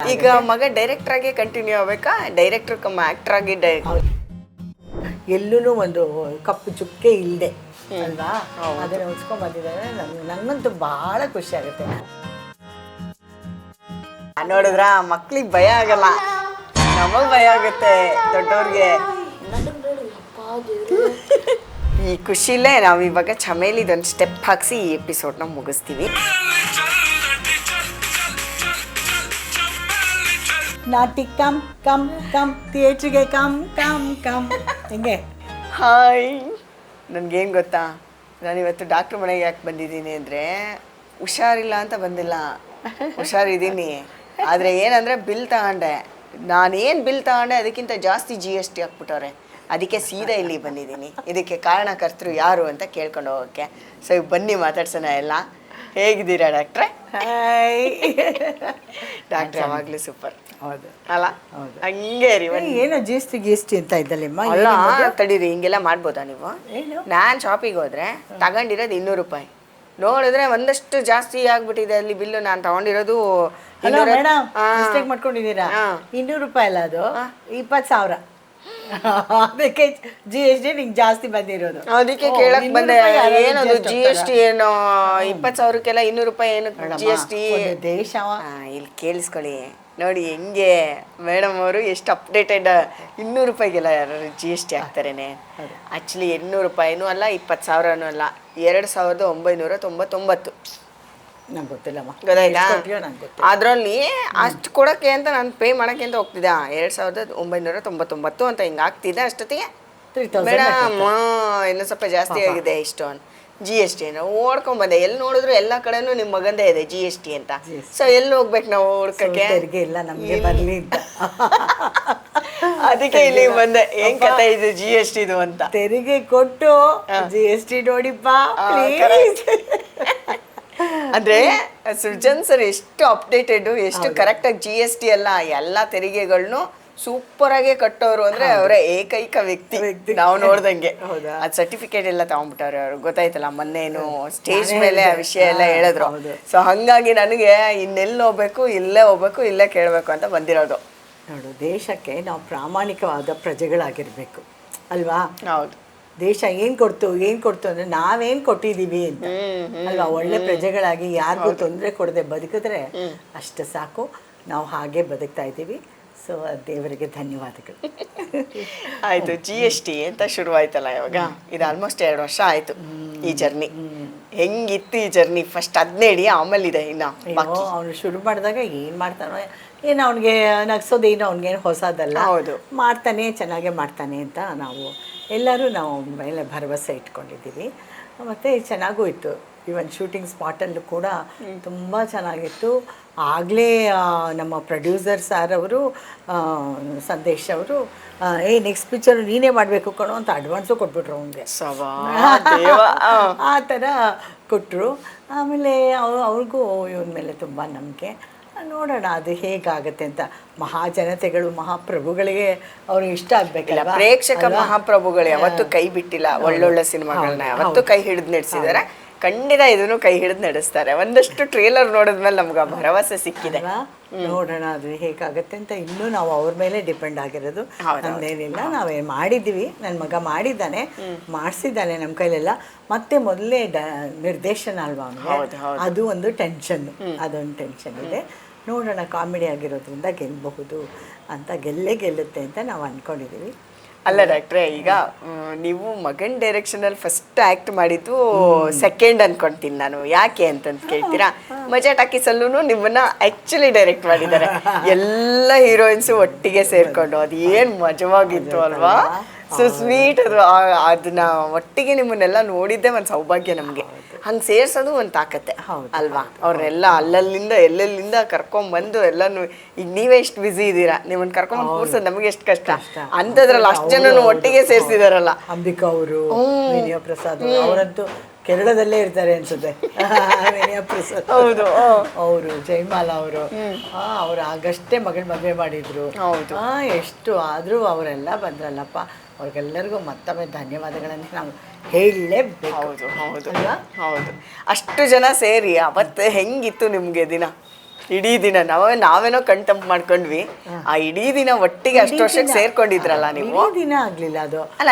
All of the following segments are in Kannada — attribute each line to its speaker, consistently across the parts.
Speaker 1: ಈಗ ಮಗ ಡೈರೆಕ್ಟರ್ ಆಗಿ ಕಂಟಿನ್ಯೂ ಆಗ್ಬೇಕಾ? ಡೈರೆಕ್ಟರ್ ಕಮ್ಮ ಆಕ್ಟರ್ ಆಗಿ
Speaker 2: ಎಲ್ಲೂ ಒಂದು ಕಪ್ಪು ಚುಕ್ಕೆ ಇಲ್ಲದೆ ಅಲ್ವಾ? ಅದನ್ನ ಉಚ್ಕೊಂಡ್ ಬಂದಿದ್ದಾರೆ ನಂಗಂತೂ ಬಹಳ ಖುಷಿ ಆಗುತ್ತೆ.
Speaker 1: ನೋಡಿದ್ರ ಮಕ್ಳಿಗೆ ಭಯ ಆಗಲ್ಲ. ನಮಗ್ ಭಯ ಆಗುತ್ತೆ ದೊಡ್ಡವ್ರಿಗೆ. ಈ ಖುಷಿಲೇ ನಾವು ಇವಾಗ ಚಮೇಲಿದೊಂದು ಸ್ಟೆಪ್ ಹಾಕ್ಸಿ ಈ ಎಪಿಸೋಡ್ನ ಮುಗಿಸ್ತೀವಿ.
Speaker 2: ನಾಟಿ ಕಮ್ ಕಮ್ ಕಮ್ ಥಿಯೇಟ್ರಿಗೆ ಕಮ್ ಕಮ್ ಕಮ್ ಹಿಂಗೆ?
Speaker 1: ಹಾಯ್. ನನಗೇನು ಗೊತ್ತಾ? ನಾನು ಇವತ್ತು ಡಾಕ್ಟ್ರ್ ಮನೆಗೆ ಯಾಕೆ ಬಂದಿದ್ದೀನಿ ಅಂದರೆ ಹುಷಾರಿಲ್ಲ ಅಂತ ಬಂದಿಲ್ಲ. ಹುಷಾರಿದ್ದೀನಿ. ಆದರೆ ಏನಂದರೆ ಬಿಲ್ ತಗೊಂಡೆ. ನಾನೇನು ಬಿಲ್ ತಗೊಂಡೆ ಅದಕ್ಕಿಂತ ಜಾಸ್ತಿ ಜಿ ಎಸ್ ಟಿ ಹಾಕ್ಬಿಟ್ಟವ್ರೆ. ಅದಕ್ಕೆ ಸೀದಾ ಇಲ್ಲಿ ಬಂದಿದ್ದೀನಿ. ಇದಕ್ಕೆ ಕಾರಣಕರ್ತರು ಯಾರು ಅಂತ ಕೇಳ್ಕೊಂಡು ಹೋಗೋಕ್ಕೆ. ಸೊ ಬನ್ನಿ ಮಾತಾಡ್ಸೋಣ ಎಲ್ಲ. ಹೇಗಿದ್ದೀರಾ ಡಾಕ್ಟ್ರೆ?
Speaker 2: ಹಾಯ್.
Speaker 1: ಡಾಕ್ಟ್ರ್ ಯಾವಾಗಲೂ ಸೂಪರ್.
Speaker 2: ಹೌದು.
Speaker 1: ಅಲ್ಲ. ಹಂಗೆ ರೀ
Speaker 2: ಏ, ಏನೋ G S T G S T ಅಂತ ಇದ್ದಲ್ಲಮ್ಮ
Speaker 1: ಅಲ್ಲ ತಡೀರಿ ಹಿಂಗೆಲ್ಲ ಮಾಡ್ಬೋದಾ ನೀವು?
Speaker 2: ಏನು?
Speaker 1: ನಾನು ಶಾಪಿಗೆ ಹೋದ್ರೆ ತಗೊಂಡಿರೋದು ಇನ್ನೂರು ರೂಪಾಯಿ. ನೋಡಿದ್ರೆ ಒಂದಷ್ಟು ಜಾಸ್ತಿ ಆಗ್ಬಿಟ್ಟಿದೆ ಅಲ್ಲಿ ಬಿಲ್ಲು ನಾನು ತಗೊಂಡಿರೋದು
Speaker 2: ಹಲೋ
Speaker 1: ಇನ್ನೂರ-
Speaker 2: ಮೇಡಮ್
Speaker 1: ಆ,
Speaker 2: ಮಿಸ್ಟೇಕ್ ಮಾಡ್ಕೊಂಡಿದ್ದೀರಾ?
Speaker 1: ಹಾ.
Speaker 2: ಇನ್ನೂರು ರೂಪಾಯಿ ಅಲ್ಲ ಅದು ಇಪ್ಪತ್ತು ಸಾವಿರ. ಅದಕ್ಕೆ ಜಿ ಎಸ್ ಟಿ ನಿಂಗೆ ಜಾಸ್ತಿ ಬಂದಿರೋದು.
Speaker 1: ಅದಕ್ಕೆ
Speaker 2: ಓ,
Speaker 1: ಕೇಳಕ್
Speaker 2: ಇನ್ನೂರು
Speaker 1: ಬಂದೆ.
Speaker 2: ರೂಪಾಯಿ ಯಾರಾದ್ರು
Speaker 1: ಏನದು ಜಿ ಎಸ್ ಟಿ ಏನು ಇಪ್ಪತ್ತು ಸಾವಿರಕ್ಕೆಲ್ಲ ಇನ್ನೂರು ರೂಪಾಯಿ ಏನು ಜಿ ಎಸ್ ಟಿ
Speaker 2: ಒಂದು ದೇಶ
Speaker 1: ಇಲ್ಲಿ ಕೇಳಿಸ್ಕೊಳ್ಳಿ. ನೋಡಿ ಹೆಂಗೆ? ಮೇಡಮ್ ಅವರು ಎಷ್ಟು ಅಪ್ಡೇಟೆಡ್ ಇನ್ನೂರು ರೂಪಾಯಿಗೆಲ್ಲ ಯಾರು ಜಿ ಎಸ್ ಟಿ ಹಾಕ್ತಾರೇನೆ ಆ್ಯಕ್ಚುಲಿ ಎಂಟುನೂರು ರೂಪಾಯಿನೂ ಅಲ್ಲ ಇಪ್ಪತ್ತು ಸಾವಿರನೂ ಅಲ್ಲ. ಎರಡು ಸಾವಿರದ ಒಂಬೈನೂರ ತೊಂಬತ್ತೊಂಬತ್ತು.
Speaker 2: ನಂಗೆ ಗೊತ್ತಿಲ್ಲಮ್ಮ.
Speaker 1: ಗೊತ್ತಾಯ್ತಾ? ಅದರಲ್ಲಿ ಅಷ್ಟು ಕೊಡೋಕ್ಕೆ ಅಂತ ನಾನು ಪೇ ಮಾಡೋಕ್ಕೆ ಅಂತ ಹೋಗ್ತಿದ್ದೆ. ಎರಡು ಸಾವಿರದ ಒಂಬೈನೂರ ತೊಂಬತ್ತೊಂಬತ್ತು ಅಂತ ಹಿಂಗೆ ಆಗ್ತಿದೆ ಅಷ್ಟೊತ್ತಿಗೆ. ಮೇಡಮ್ ಇನ್ನೂ ಸ್ವಲ್ಪ ಜಾಸ್ತಿ ಆಗಿದೆ ಇಷ್ಟು ಅಂತ ಜಿ ಎಸ್ ಟಿ ಓಡ್ಕೊಂಡ್ ಬಂದೆ. ಎಲ್ಲಿ ನೋಡಿದ್ರು ಎಲ್ಲ ಕಡೆನೂ ನಿಮ್ಮ ಮಗಂದೇ ಇದೆ ಜಿ ಎಸ್ ಟಿ ಅಂತ. ಸೊ ಎಲ್ಲಿ ಹೋಗ್ಬೇಕು ನಾವು ಹುಡ್ಕಕ್ಕೆ
Speaker 2: ತೆರಿಗೆ ಇಲ್ಲ ನಮಗೆ ಬರಲಿ
Speaker 1: ಅದಕ್ಕೆ ಇಲ್ಲಿ ಬಂದೆ. ಏನ್ ಕತೆ ಇದು ಜಿ ಎಸ್ ಟಿದು ಅಂತ?
Speaker 2: ತೆರಿಗೆ ಕೊಟ್ಟು ಜಿ ಎಸ್ ಟಿ ನೋಡಿಪ್ಪ
Speaker 1: ಅಂದ್ರೆ ಸೃಜನ್ ಸರ್ ಎಷ್ಟು ಅಪ್ಡೇಟೆಡ್ ಎಷ್ಟು ಕರೆಕ್ಟಾಗಿ ಜಿ ಎಸ್ ಟಿ ಎಲ್ಲ ಎಲ್ಲ ತೆರಿಗೆಗಳನ್ನು ಸೂಪರ್ ಆಗಿ ಕಟ್ಟೋರು ಅಂದ್ರೆ ಅವರ ಏಕೈಕ ವ್ಯಕ್ತಿ.
Speaker 2: ವ್ಯಕ್ತಿ.
Speaker 1: ನಾವು ನೋಡ್ದಂಗೆ.
Speaker 2: ಹೌದಾ?
Speaker 1: ಅದ್ ಸರ್ಟಿಫಿಕೇಟ್ ಎಲ್ಲ ತಗೊಂಡ್ಬಿಟ್ಟವ್ರೆ ಅವ್ರು. ಗೊತ್ತಾಯ್ತಲ್ಲ ಏನು ಸ್ಟೇಜ್ ಮೇಲೆ ಆ ವಿಷಯ ಎಲ್ಲ ಹೇಳಿದ್ರು.
Speaker 2: ಹೌದು.
Speaker 1: ಸೊ ಹಂಗಾಗಿ ನನಗೆ ಇನ್ನೆಲ್ಲಿ ಹೋಗ್ಬೇಕು ಇಲ್ಲೇ ಹೋಗ್ಬೇಕು ಇಲ್ಲೇ ಕೇಳಬೇಕು ಅಂತ ಬಂದಿರೋದು.
Speaker 2: ನೋಡು ದೇಶಕ್ಕೆ ನಾವು ಪ್ರಾಮಾಣಿಕವಾದ ಪ್ರಜೆಗಳಾಗಿರ್ಬೇಕು. ಅಲ್ವಾ?
Speaker 1: ಹೌದು.
Speaker 2: ದೇಶ ಏನ್ ಕೊಡ್ತು ಏನ್ ಕೊಡ್ತು ಅಂದ್ರೆ ನಾವೇನ್ ಕೊಟ್ಟಿದೀವಿ ಅಂತ. ಅಲ್ವಾ? ಒಳ್ಳೆ ಪ್ರಜೆಗಳಾಗಿ ಯಾರಿಗೂ ತೊಂದರೆ ಕೊಡದೆ ಬದುಕಿದ್ರೆ ಅಷ್ಟು ಸಾಕು. ನಾವು ಹಾಗೆ ಬದುಕ್ತಾ ಇದ್ದೀವಿ. ಸೊ ದೇವರಿಗೆ ಧನ್ಯವಾದಗಳು.
Speaker 1: ಆಯಿತು ಜಿ ಎಸ್ ಟಿ ಅಂತ ಶುರುವಾಯ್ತಲ್ಲ ಇವಾಗ ಇದು ಆಲ್ಮೋಸ್ಟ್ ಎರಡು ವರ್ಷ ಆಯಿತು ಈ ಜರ್ನಿ ಹೆಂಗಿತ್ತು ಈ ಜರ್ನಿ ಫಸ್ಟ್ ಹದಿನೇಳಿ ಆಮೇಲೆ ಇದೆ ಇನ್ನು
Speaker 2: ಅವನು ಶುರು ಮಾಡಿದಾಗ ಏನು ಮಾಡ್ತಾನೋ ಏನು ಅವನಿಗೆ ನಗ್ಸೋದೇನು ಅವ್ನಿಗೇನು ಹೊಸದಲ್ಲ.
Speaker 1: ಹೌದು.
Speaker 2: ಮಾಡ್ತಾನೆ ಚೆನ್ನಾಗೇ ಮಾಡ್ತಾನೆ ಅಂತ ನಾವು ಎಲ್ಲರೂ ನಾವು ಮೇಲೆ ಭರವಸೆ ಇಟ್ಕೊಂಡಿದ್ದೀವಿ. ಮತ್ತು ಚೆನ್ನಾಗೂ ಇತ್ತು. ಇವನ್ ಶೂಟಿಂಗ್ ಸ್ಪಾಟಲ್ಲೂ ಕೂಡ ತುಂಬ ಚೆನ್ನಾಗಿತ್ತು. ಆಗಲೇ ನಮ್ಮ ಪ್ರೊಡ್ಯೂಸರ್ ಸರ್ ಅವರು ಸಂದೇಶ್ ಅವರು ಏ ನೆಕ್ಸ್ಟ್ ಪಿಕ್ಚರ್ ನೀನೇ ಮಾಡಬೇಕು ಕಣೋ ಅಂತ ಅಡ್ವಾನ್ಸು ಕೊಟ್ಬಿಟ್ರು ಅವನಿಗೆ.
Speaker 1: ಆ.
Speaker 2: ಥರ ಕೊಟ್ಟರು ಆಮೇಲೆ ಅವ್ರು ಅವ್ರಿಗೂ ಇವನ ಮೇಲೆ ತುಂಬ ನಂಬಿಕೆ. ನೋಡೋಣ ಅದು ಹೇಗಾಗತ್ತೆ ಅಂತ. ಮಹಾಜನತೆಗಳು ಮಹಾಪ್ರಭುಗಳಿಗೆ ಅವ್ರಿಗೆ ಇಷ್ಟ
Speaker 1: ಆಗ್ಬೇಕಿಲ್ಲ
Speaker 2: ಆಗ್ಬೇಕಲ್ಲ
Speaker 1: ಪ್ರೇಕ್ಷಕ ಮಹಾಪ್ರಭುಗಳು ಯಾವತ್ತೂ ಕೈ ಬಿಟ್ಟಿಲ್ಲ. ಒಳ್ಳೊಳ್ಳೆ ಸಿನಿಮಾಗಳನ್ನ ಯಾವತ್ತೂ ಕೈ ಹಿಡಿದು ನಡೆಸಿದಾರೆ ಖಂಡಿತ ಇದನ್ನು ಕೈ ಹಿಡಿದು ನಡೆಸ್ತಾರೆ. ಒಂದಷ್ಟು ಟ್ರೇಲರ್ ನೋಡಿದ್ಮೇಲೆ ನಮ್ಗೆ ಆ ಭರವಸೆ ಸಿಕ್ಕಿದೆ?
Speaker 2: ನೋಡೋಣ ಅದು ಹೇಗಾಗತ್ತೆ ಅಂತ ಇನ್ನೂ ನಾವು ಅವ್ರ ಮೇಲೆ ಡಿಪೆಂಡ್ ಆಗಿರೋದು.
Speaker 1: ಅಂದೇನಿಲ್ಲ
Speaker 2: ನಮ್ದೇನಿಲ್ಲ ನಾವೇ ಮಾಡಿದ್ದೀವಿ. ನನ್ನ ಮಗ ಮಾಡಿದ್ದಾನೆ ಮಾಡಿಸಿದ್ದಾನೆ ನಮ್ಮ ಕೈಲೆಲ್ಲ. ಮತ್ತೆ ಮೊದಲೇ ಡ ನಿರ್ದೇಶನ ಅಲ್ವಾ ಅವನಿಗೆ? ಅದು ಒಂದು ಟೆನ್ಷನ್ ಅದೊಂದು ಟೆನ್ಷನ್ ಇದೆ. ನೋಡೋಣ ಕಾಮಿಡಿ ಆಗಿರೋದ್ರಿಂದ ಗೆಲ್ಲಬಹುದು ಅಂತ ಗೆಲ್ಲೇ ಗೆಲ್ಲುತ್ತೆ ಅಂತ ನಾವು ಅಂದ್ಕೊಂಡಿದ್ದೀವಿ
Speaker 1: ಅಲ್ಲ ಡಾಕ್ಟ್ರೆ ಈಗ ನೀವು ಮಗನ್ ಡೈರೆಕ್ಷನ್ ಅಲ್ಲಿ ಫಸ್ಟ್ ಆಕ್ಟ್ ಮಾಡಿದ್ದು ಸೆಕೆಂಡ್ ಅನ್ಕೊಂತೀನಿ ನಾನು. ಯಾಕೆ ಅಂತಂತ ಕೇಳ್ತೀರಾ? ಮಜಾ ಟಾಕೀಸಲ್ಲೂ ನಿಮ್ಮನ್ನ ಆಕ್ಚುಲಿ ಡೈರೆಕ್ಟ್ ಮಾಡಿದ್ದಾರೆ. ಎಲ್ಲ ಹೀರೋಯಿನ್ಸ್ ಒಟ್ಟಿಗೆ ಸೇರ್ಕೊಂಡು ಅದು ಏನ್ ಮಜವಾಗಿತ್ತು ಅಲ್ವಾ? ಸೊ ಸ್ವೀಟ್ ಅದು. ಅದನ್ನ ಒಟ್ಟಿಗೆ ನಿಮ್ಮನ್ನೆಲ್ಲ ನೋಡಿದ್ದೆ ಒಂದು ಸೌಭಾಗ್ಯ ನಮಗೆ. ಹಂಗೆ ಸೇರ್ಸೋದು ಒಂದು ತಾಕತ್ತೆ ಅಲ್ವಾ? ಅವ್ರನ್ನೆಲ್ಲ ಅಲ್ಲಲ್ಲಿಂದ ಎಲ್ಲೆಲ್ಲಿಂದ ಕರ್ಕೊಂಡ್ಬಂದು ಎಲ್ಲಾನು ಈಗ ನೀವೇ ಎಷ್ಟು ಬಿಸಿ ಇದ್ದೀರಾ ನಿಮ್ಮನ್ನ ಕರ್ಕೊಂಡ್ ಕೂರ್ಸೋದು ನಮಗೆ ಎಷ್ಟು ಕಷ್ಟ. ಅಂಥದ್ರಲ್ಲಿ ಅಷ್ಟು ಜನನು ಒಟ್ಟಿಗೆ ಸೇರಿಸಿದಾರಲ್ಲ.
Speaker 2: ಅಂಬಿಕಾ ಅವರು ಪ್ರಸಾದ್ ಅವರಂತೂ ಕೇರಳದಲ್ಲೇ ಇರ್ತಾರೆ ಅನ್ಸುತ್ತೆ.
Speaker 1: ಹೌದು
Speaker 2: ಅವರು ಜೈಮಾಲ ಅವರು. ಅವ್ರು ಆಗಷ್ಟೇ ಮಗಳ ಮದುವೆ ಮಾಡಿದ್ರು. ಎಷ್ಟು ಆದ್ರೂ ಅವರೆಲ್ಲ ಬಂದ್ರಲ್ಲಪ್ಪ ಅವ್ರಿಗೆಲ್ಲರಿಗೂ ಮತ್ತೊಮ್ಮೆ ಧನ್ಯವಾದಗಳನ್ನು ನಾವು ಹೇಳಲೇಬೇಕು.
Speaker 1: ಹೌದು ಹೌದು. ಹೌದು. ಅಷ್ಟು ಜನ ಸೇರಿ ಅವತ್ತು ಹೆಂಗಿತ್ತು ನಿಮ್ಗೆ ದಿನ? ಇಡೀ ದಿನ ನಾವೇ ನಾವೇನೋ ಕಣ್ ತಂಪು ಮಾಡ್ಕೊಂಡ್ವಿ ಆ ಇಡೀ ದಿನ ಒಟ್ಟಿಗೆ ಅಷ್ಟು ವರ್ಷಕ್ಕೆ ಸೇರ್ಕೊಂಡಿದ್ರಲ್ಲ ನೀವು?
Speaker 2: ದಿನ ಆಗ್ಲಿಲ್ಲ ಅದು.
Speaker 1: ಅಲ್ಲ,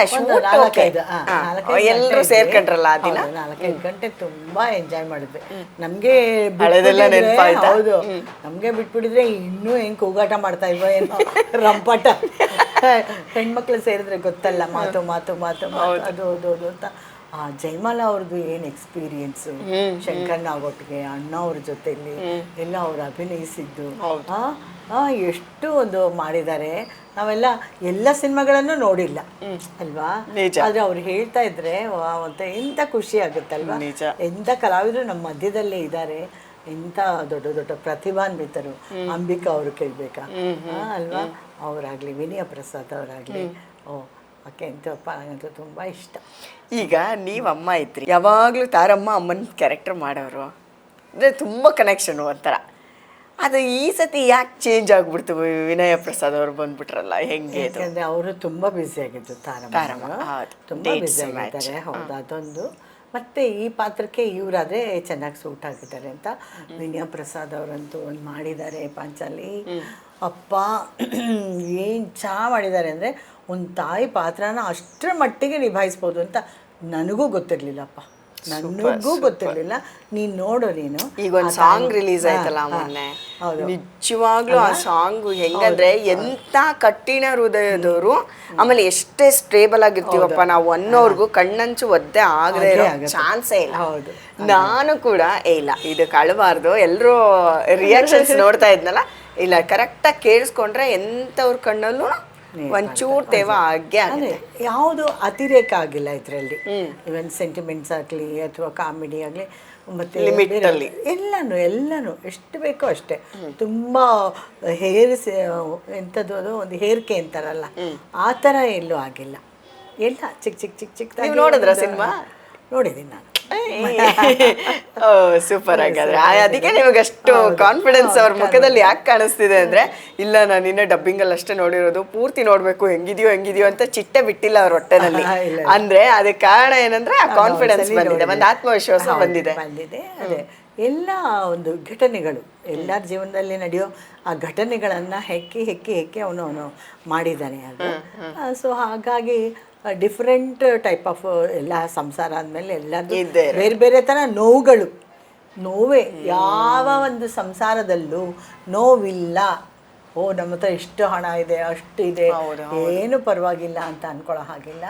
Speaker 2: ಎಲ್ಲರೂ.
Speaker 1: ಸೇರ್ಕೊಂಡ್ರಲ್ಲ ಆ ದಿನ?
Speaker 2: ನಾಲ್ಕೈದು ಗಂಟೆ ತುಂಬಾ ಎಂಜಾಯ್ ಮಾಡಿದ್ವಿ. ನಮ್ಗೆ
Speaker 1: ಹಳೆದೆಲ್ಲ ನೆನಪಾಯ್ತು?
Speaker 2: ಹೌದು. ನಮ್ಗೆ ಬಿಟ್ಬಿಟ್ಟಿದ್ರೆ ಇನ್ನೂ ಹೆಂಗ್ ಕೂಗಾಟ ಮಾಡ್ತಾ ಇಲ್ವೋ ಏನೋ ರಂಪಾಟ. ಹೆಣ್ಮಕ್ಳು ಸೇರಿದ್ರೆ ಗೊತ್ತಲ್ಲ ಮಾತು ಮಾತು ಮಾತು ಮಾತು. ಅದು ಅದು ಅದು ಅಂತ. ಆ ಜಯಮಾಲ ಅವ್ರದ್ದು ಏನು ಎಕ್ಸ್ಪೀರಿಯನ್ಸು ಶಂಕರ್ನ ಒಟ್ಟಿಗೆ ಅಣ್ಣ ಅವ್ರ ಜೊತೆಲಿ ಎಲ್ಲ ಅವ್ರು ಅಭಿನಯಿಸಿದ್ದು. ಎಷ್ಟು ಒಂದು ಮಾಡಿದ್ದಾರೆ ನಾವೆಲ್ಲ ಎಲ್ಲ ಸಿನಿಮಾಗಳನ್ನು ನೋಡಿಲ್ಲ. ಅಲ್ವಾ?
Speaker 1: ನಿಜ.
Speaker 2: ಆದ್ರೆ ಅವ್ರು ಹೇಳ್ತಾ ಇದ್ರೆ ಅಂತ ಎಂತ ಖುಷಿ ಆಗುತ್ತಲ್ವಾ. ಎಂತ ಕಲಾವಿದರು ನಮ್ಮ ಮಧ್ಯದಲ್ಲೇ ಇದ್ದಾರೆ ಎಂತ ದೊಡ್ಡ ದೊಡ್ಡ ಪ್ರತಿಭಾನ್ವಿತರು. ಅಂಬಿಕಾ ಅವರು ಕೇಳ್ಬೇಕಾ? ಅಲ್ವಾ? ಅವರಾಗ್ಲಿ ವಿನಯ ಪ್ರಸಾದ್ ಅವರಾಗ್ಲಿ ಓ ಓಕೆ ಎಂತಪ್ಪ ನನಗಂತೂ ತುಂಬ ಇಷ್ಟ.
Speaker 1: ಈಗ ನೀವು ಅಮ್ಮ ಇದ್ರಿ. ಯಾವಾಗಲೂ ತಾರಮ್ಮ ಅಮ್ಮನ ಕ್ಯಾರೆಕ್ಟರ್ ಮಾಡೋರು. ಅಂದರೆ ತುಂಬ ಕನೆಕ್ಷನ್ ಒಂಥರ. ಅದು ಈ ಸತಿ ಯಾಕೆ ಚೇಂಜ್ ಆಗ್ಬಿಡ್ತು ವಿನಯ ಪ್ರಸಾದ್ ಅವ್ರು ಬಂದ್ಬಿಟ್ರಲ್ಲ? ಹೆಂಗೆ
Speaker 2: ಅಂದರೆ ಅವರು ತುಂಬ ಬ್ಯುಸಿ ಆಗಿದ್ದು ತಾರಮ್ಮ.
Speaker 1: ತಾರಮ್ಮ,
Speaker 2: ತುಂಬ ಬ್ಯುಸಿ. ಆಗಿದ್ದಾರೆ. ಹೌದು ಅದೊಂದು. ಮತ್ತೆ ಈ ಪಾತ್ರಕ್ಕೆ ಇವರಾದ್ರೆ ಚೆನ್ನಾಗಿ ಸೂಟ್ ಆಗಿದ್ದಾರೆ ಅಂತ ವಿನಯ ಪ್ರಸಾದ್ ಅವರಂತೂ ಒಂದು ಮಾಡಿದ್ದಾರೆ ಪಾಂಚಾಲಿ. ಅಪ್ಪ ಏನು ಚಾ ಮಾಡಿದ್ದಾರೆ ಅಂದ್ರೆ ಒಂದು ತಾಯಿ ಪಾತ್ರನ ಅಷ್ಟರ ಮಟ್ಟಿಗೆ ನಿಭಾಯಿಸ್ಬೋದು ಅಂತ ನನಗೂ ಗೊತ್ತಿರಲಿಲ್ಲಪ್ಪ. ನನಗೂ ಗೊತ್ತಿರಲಿಲ್ಲ. ನೀನ್ ನೋಡು ನೀನು.
Speaker 1: ಈಗ ಒಂದು ಸಾಂಗ್ ರಿಲೀಸ್ ಆಯ್ತಲ್ಲ ಮೊನ್ನೆ. ನಿಜವಾಗ್ಲೂ ಆ ಸಾಂಗ್ ಹೆಂಗಂದ್ರೆ ಎಂತ ಕಠಿಣ ಹೃದಯದವರು ಆಮೇಲೆ ಎಷ್ಟೇ ಸ್ಟೇಬಲ್ ಆಗಿರ್ತೀವಪ್ಪ ನಾವು ಅನ್ನೋರ್ಗು ಕಣ್ಣಂಚು ಒದ್ದೆ ಆಗದೆ ಇರೋ. ಚಾನ್ಸೇ ಇಲ್ಲ.
Speaker 2: ಹೌದು.
Speaker 1: ನಾನು ಕೂಡ ಇಲ್ಲ ಇದು ಕಳಬಾರ್ದು. ಎಲ್ಲರೂ ರಿಯಾಕ್ಷನ್ಸ್ ನೋಡ್ತಾ ಇದ್ನಲ್ಲ? ಇಲ್ಲ ಕರೆಕ್ಟಾಗಿ ಕೇಳಿಸ್ಕೊಂಡ್ರೆ ಎಂಥವ್ರ ಕಣ್ಣಲ್ಲೂ ಒಂಚೂರು ತೇವ ಆಗೇ
Speaker 2: ಅದೇ ಯಾವುದು ಅತಿರೇಕ ಆಗಿಲ್ಲ ಇದರಲ್ಲಿ ಇವನ್ ಸೆಂಟಿಮೆಂಟ್ಸ್ ಆಗಲಿ ಅಥವಾ ಕಾಮಿಡಿ ಆಗಲಿ ಮತ್ತೆ
Speaker 1: Limit ಎಲ್ಲನೂ.
Speaker 2: ಎಲ್ಲಾನು ಎಲ್ಲಾನು ಎಷ್ಟು ಬೇಕೋ ಅಷ್ಟೇ. ತುಂಬಾ ಹೇರ್ ಎಂಥದ್ದು ಅದು ಒಂದು ಹೇರ್ಕೆ ಅಂತಾರಲ್ಲ ಆ ಥರ ಎಲ್ಲೂ ಆಗಿಲ್ಲ. ಎಲ್ಲ ಚಿಕ್ಕ ಚಿಕ್ಕ ಚಿಕ್ಕ ಚಿಕ್ಕ
Speaker 1: ನೋಡಿದ್ರಾ ಸಿನಿಮಾ?
Speaker 2: ನೋಡಿದ್ದೀನಿ ನಾನು.
Speaker 1: ಸೂಪರ್ ಹಾಗಾದ್ರೆ. ಅದಕ್ಕೆ ನಿಮಗೆ ಅಷ್ಟು ಕಾನ್ಫಿಡೆನ್ಸ್ ಅವ್ರ ಮುಖದಲ್ಲಿ ಯಾಕೆ ಕಾಣಿಸ್ತಿದೆ ಅಂದ್ರೆ ಇಲ್ಲ ನಾನು ನಿನ್ನೆ ಡಬ್ಬಿಂಗ್ ಅಲ್ಲಿ ಅಷ್ಟೇ ನೋಡಿರೋದು ಪೂರ್ತಿ ನೋಡ್ಬೇಕು ಹೆಂಗಿದೆಯೋ ಹೆಂಗಿದ್ಯೋ ಅಂತ ಚಿಟ್ಟೆ ಬಿಟ್ಟಿಲ್ಲ ಅವ್ರ ಹೊಟ್ಟೆನಲ್ಲಿ. ಅಂದ್ರೆ ಅದಕ್ಕೆ ಕಾರಣ ಏನಂದ್ರೆ ಆ ಕಾನ್ಫಿಡೆನ್ಸ್ ಬಂದಿದೆ ಒಂದು ಆತ್ಮವಿಶ್ವಾಸ ಬಂದಿದೆ.
Speaker 2: ಬಂದಿದೆ. ಅದೇ ಎಲ್ಲ ಒಂದು ಘಟನೆಗಳು ಎಲ್ಲರ ಜೀವನದಲ್ಲಿ ನಡೆಯೋ ಆ ಘಟನೆಗಳನ್ನ ಹೆಕ್ಕಿ ಹೆಕ್ಕಿ ಹೆಕ್ಕಿ ಅವನು ಅವನು ಮಾಡಿದ್ದಾನೆ ಅದು. ಸೊ ಹಾಗಾಗಿ ಡಿಫ್ರೆಂಟ್ ಟೈಪ್ ಆಫ್ ಎಲ್ಲ ಸಂಸಾರ ಆದಮೇಲೆ ಎಲ್ಲರದು ಬೇರೆ ಬೇರೆ ಥರ ನೋವುಗಳು. ನೋವೇ ಯಾವ ಒಂದು ಸಂಸಾರದಲ್ಲೂ ನೋವಿಲ್ಲ. ಓ ನಮ್ಮ ಹತ್ರ ಇಷ್ಟು ಹಣ ಇದೆ ಅಷ್ಟು ಇದೆ ಏನು ಪರವಾಗಿಲ್ಲ ಅಂತ ಅನ್ಕೊಳ್ಳೋ ಹಾಗಿಲ್ಲ.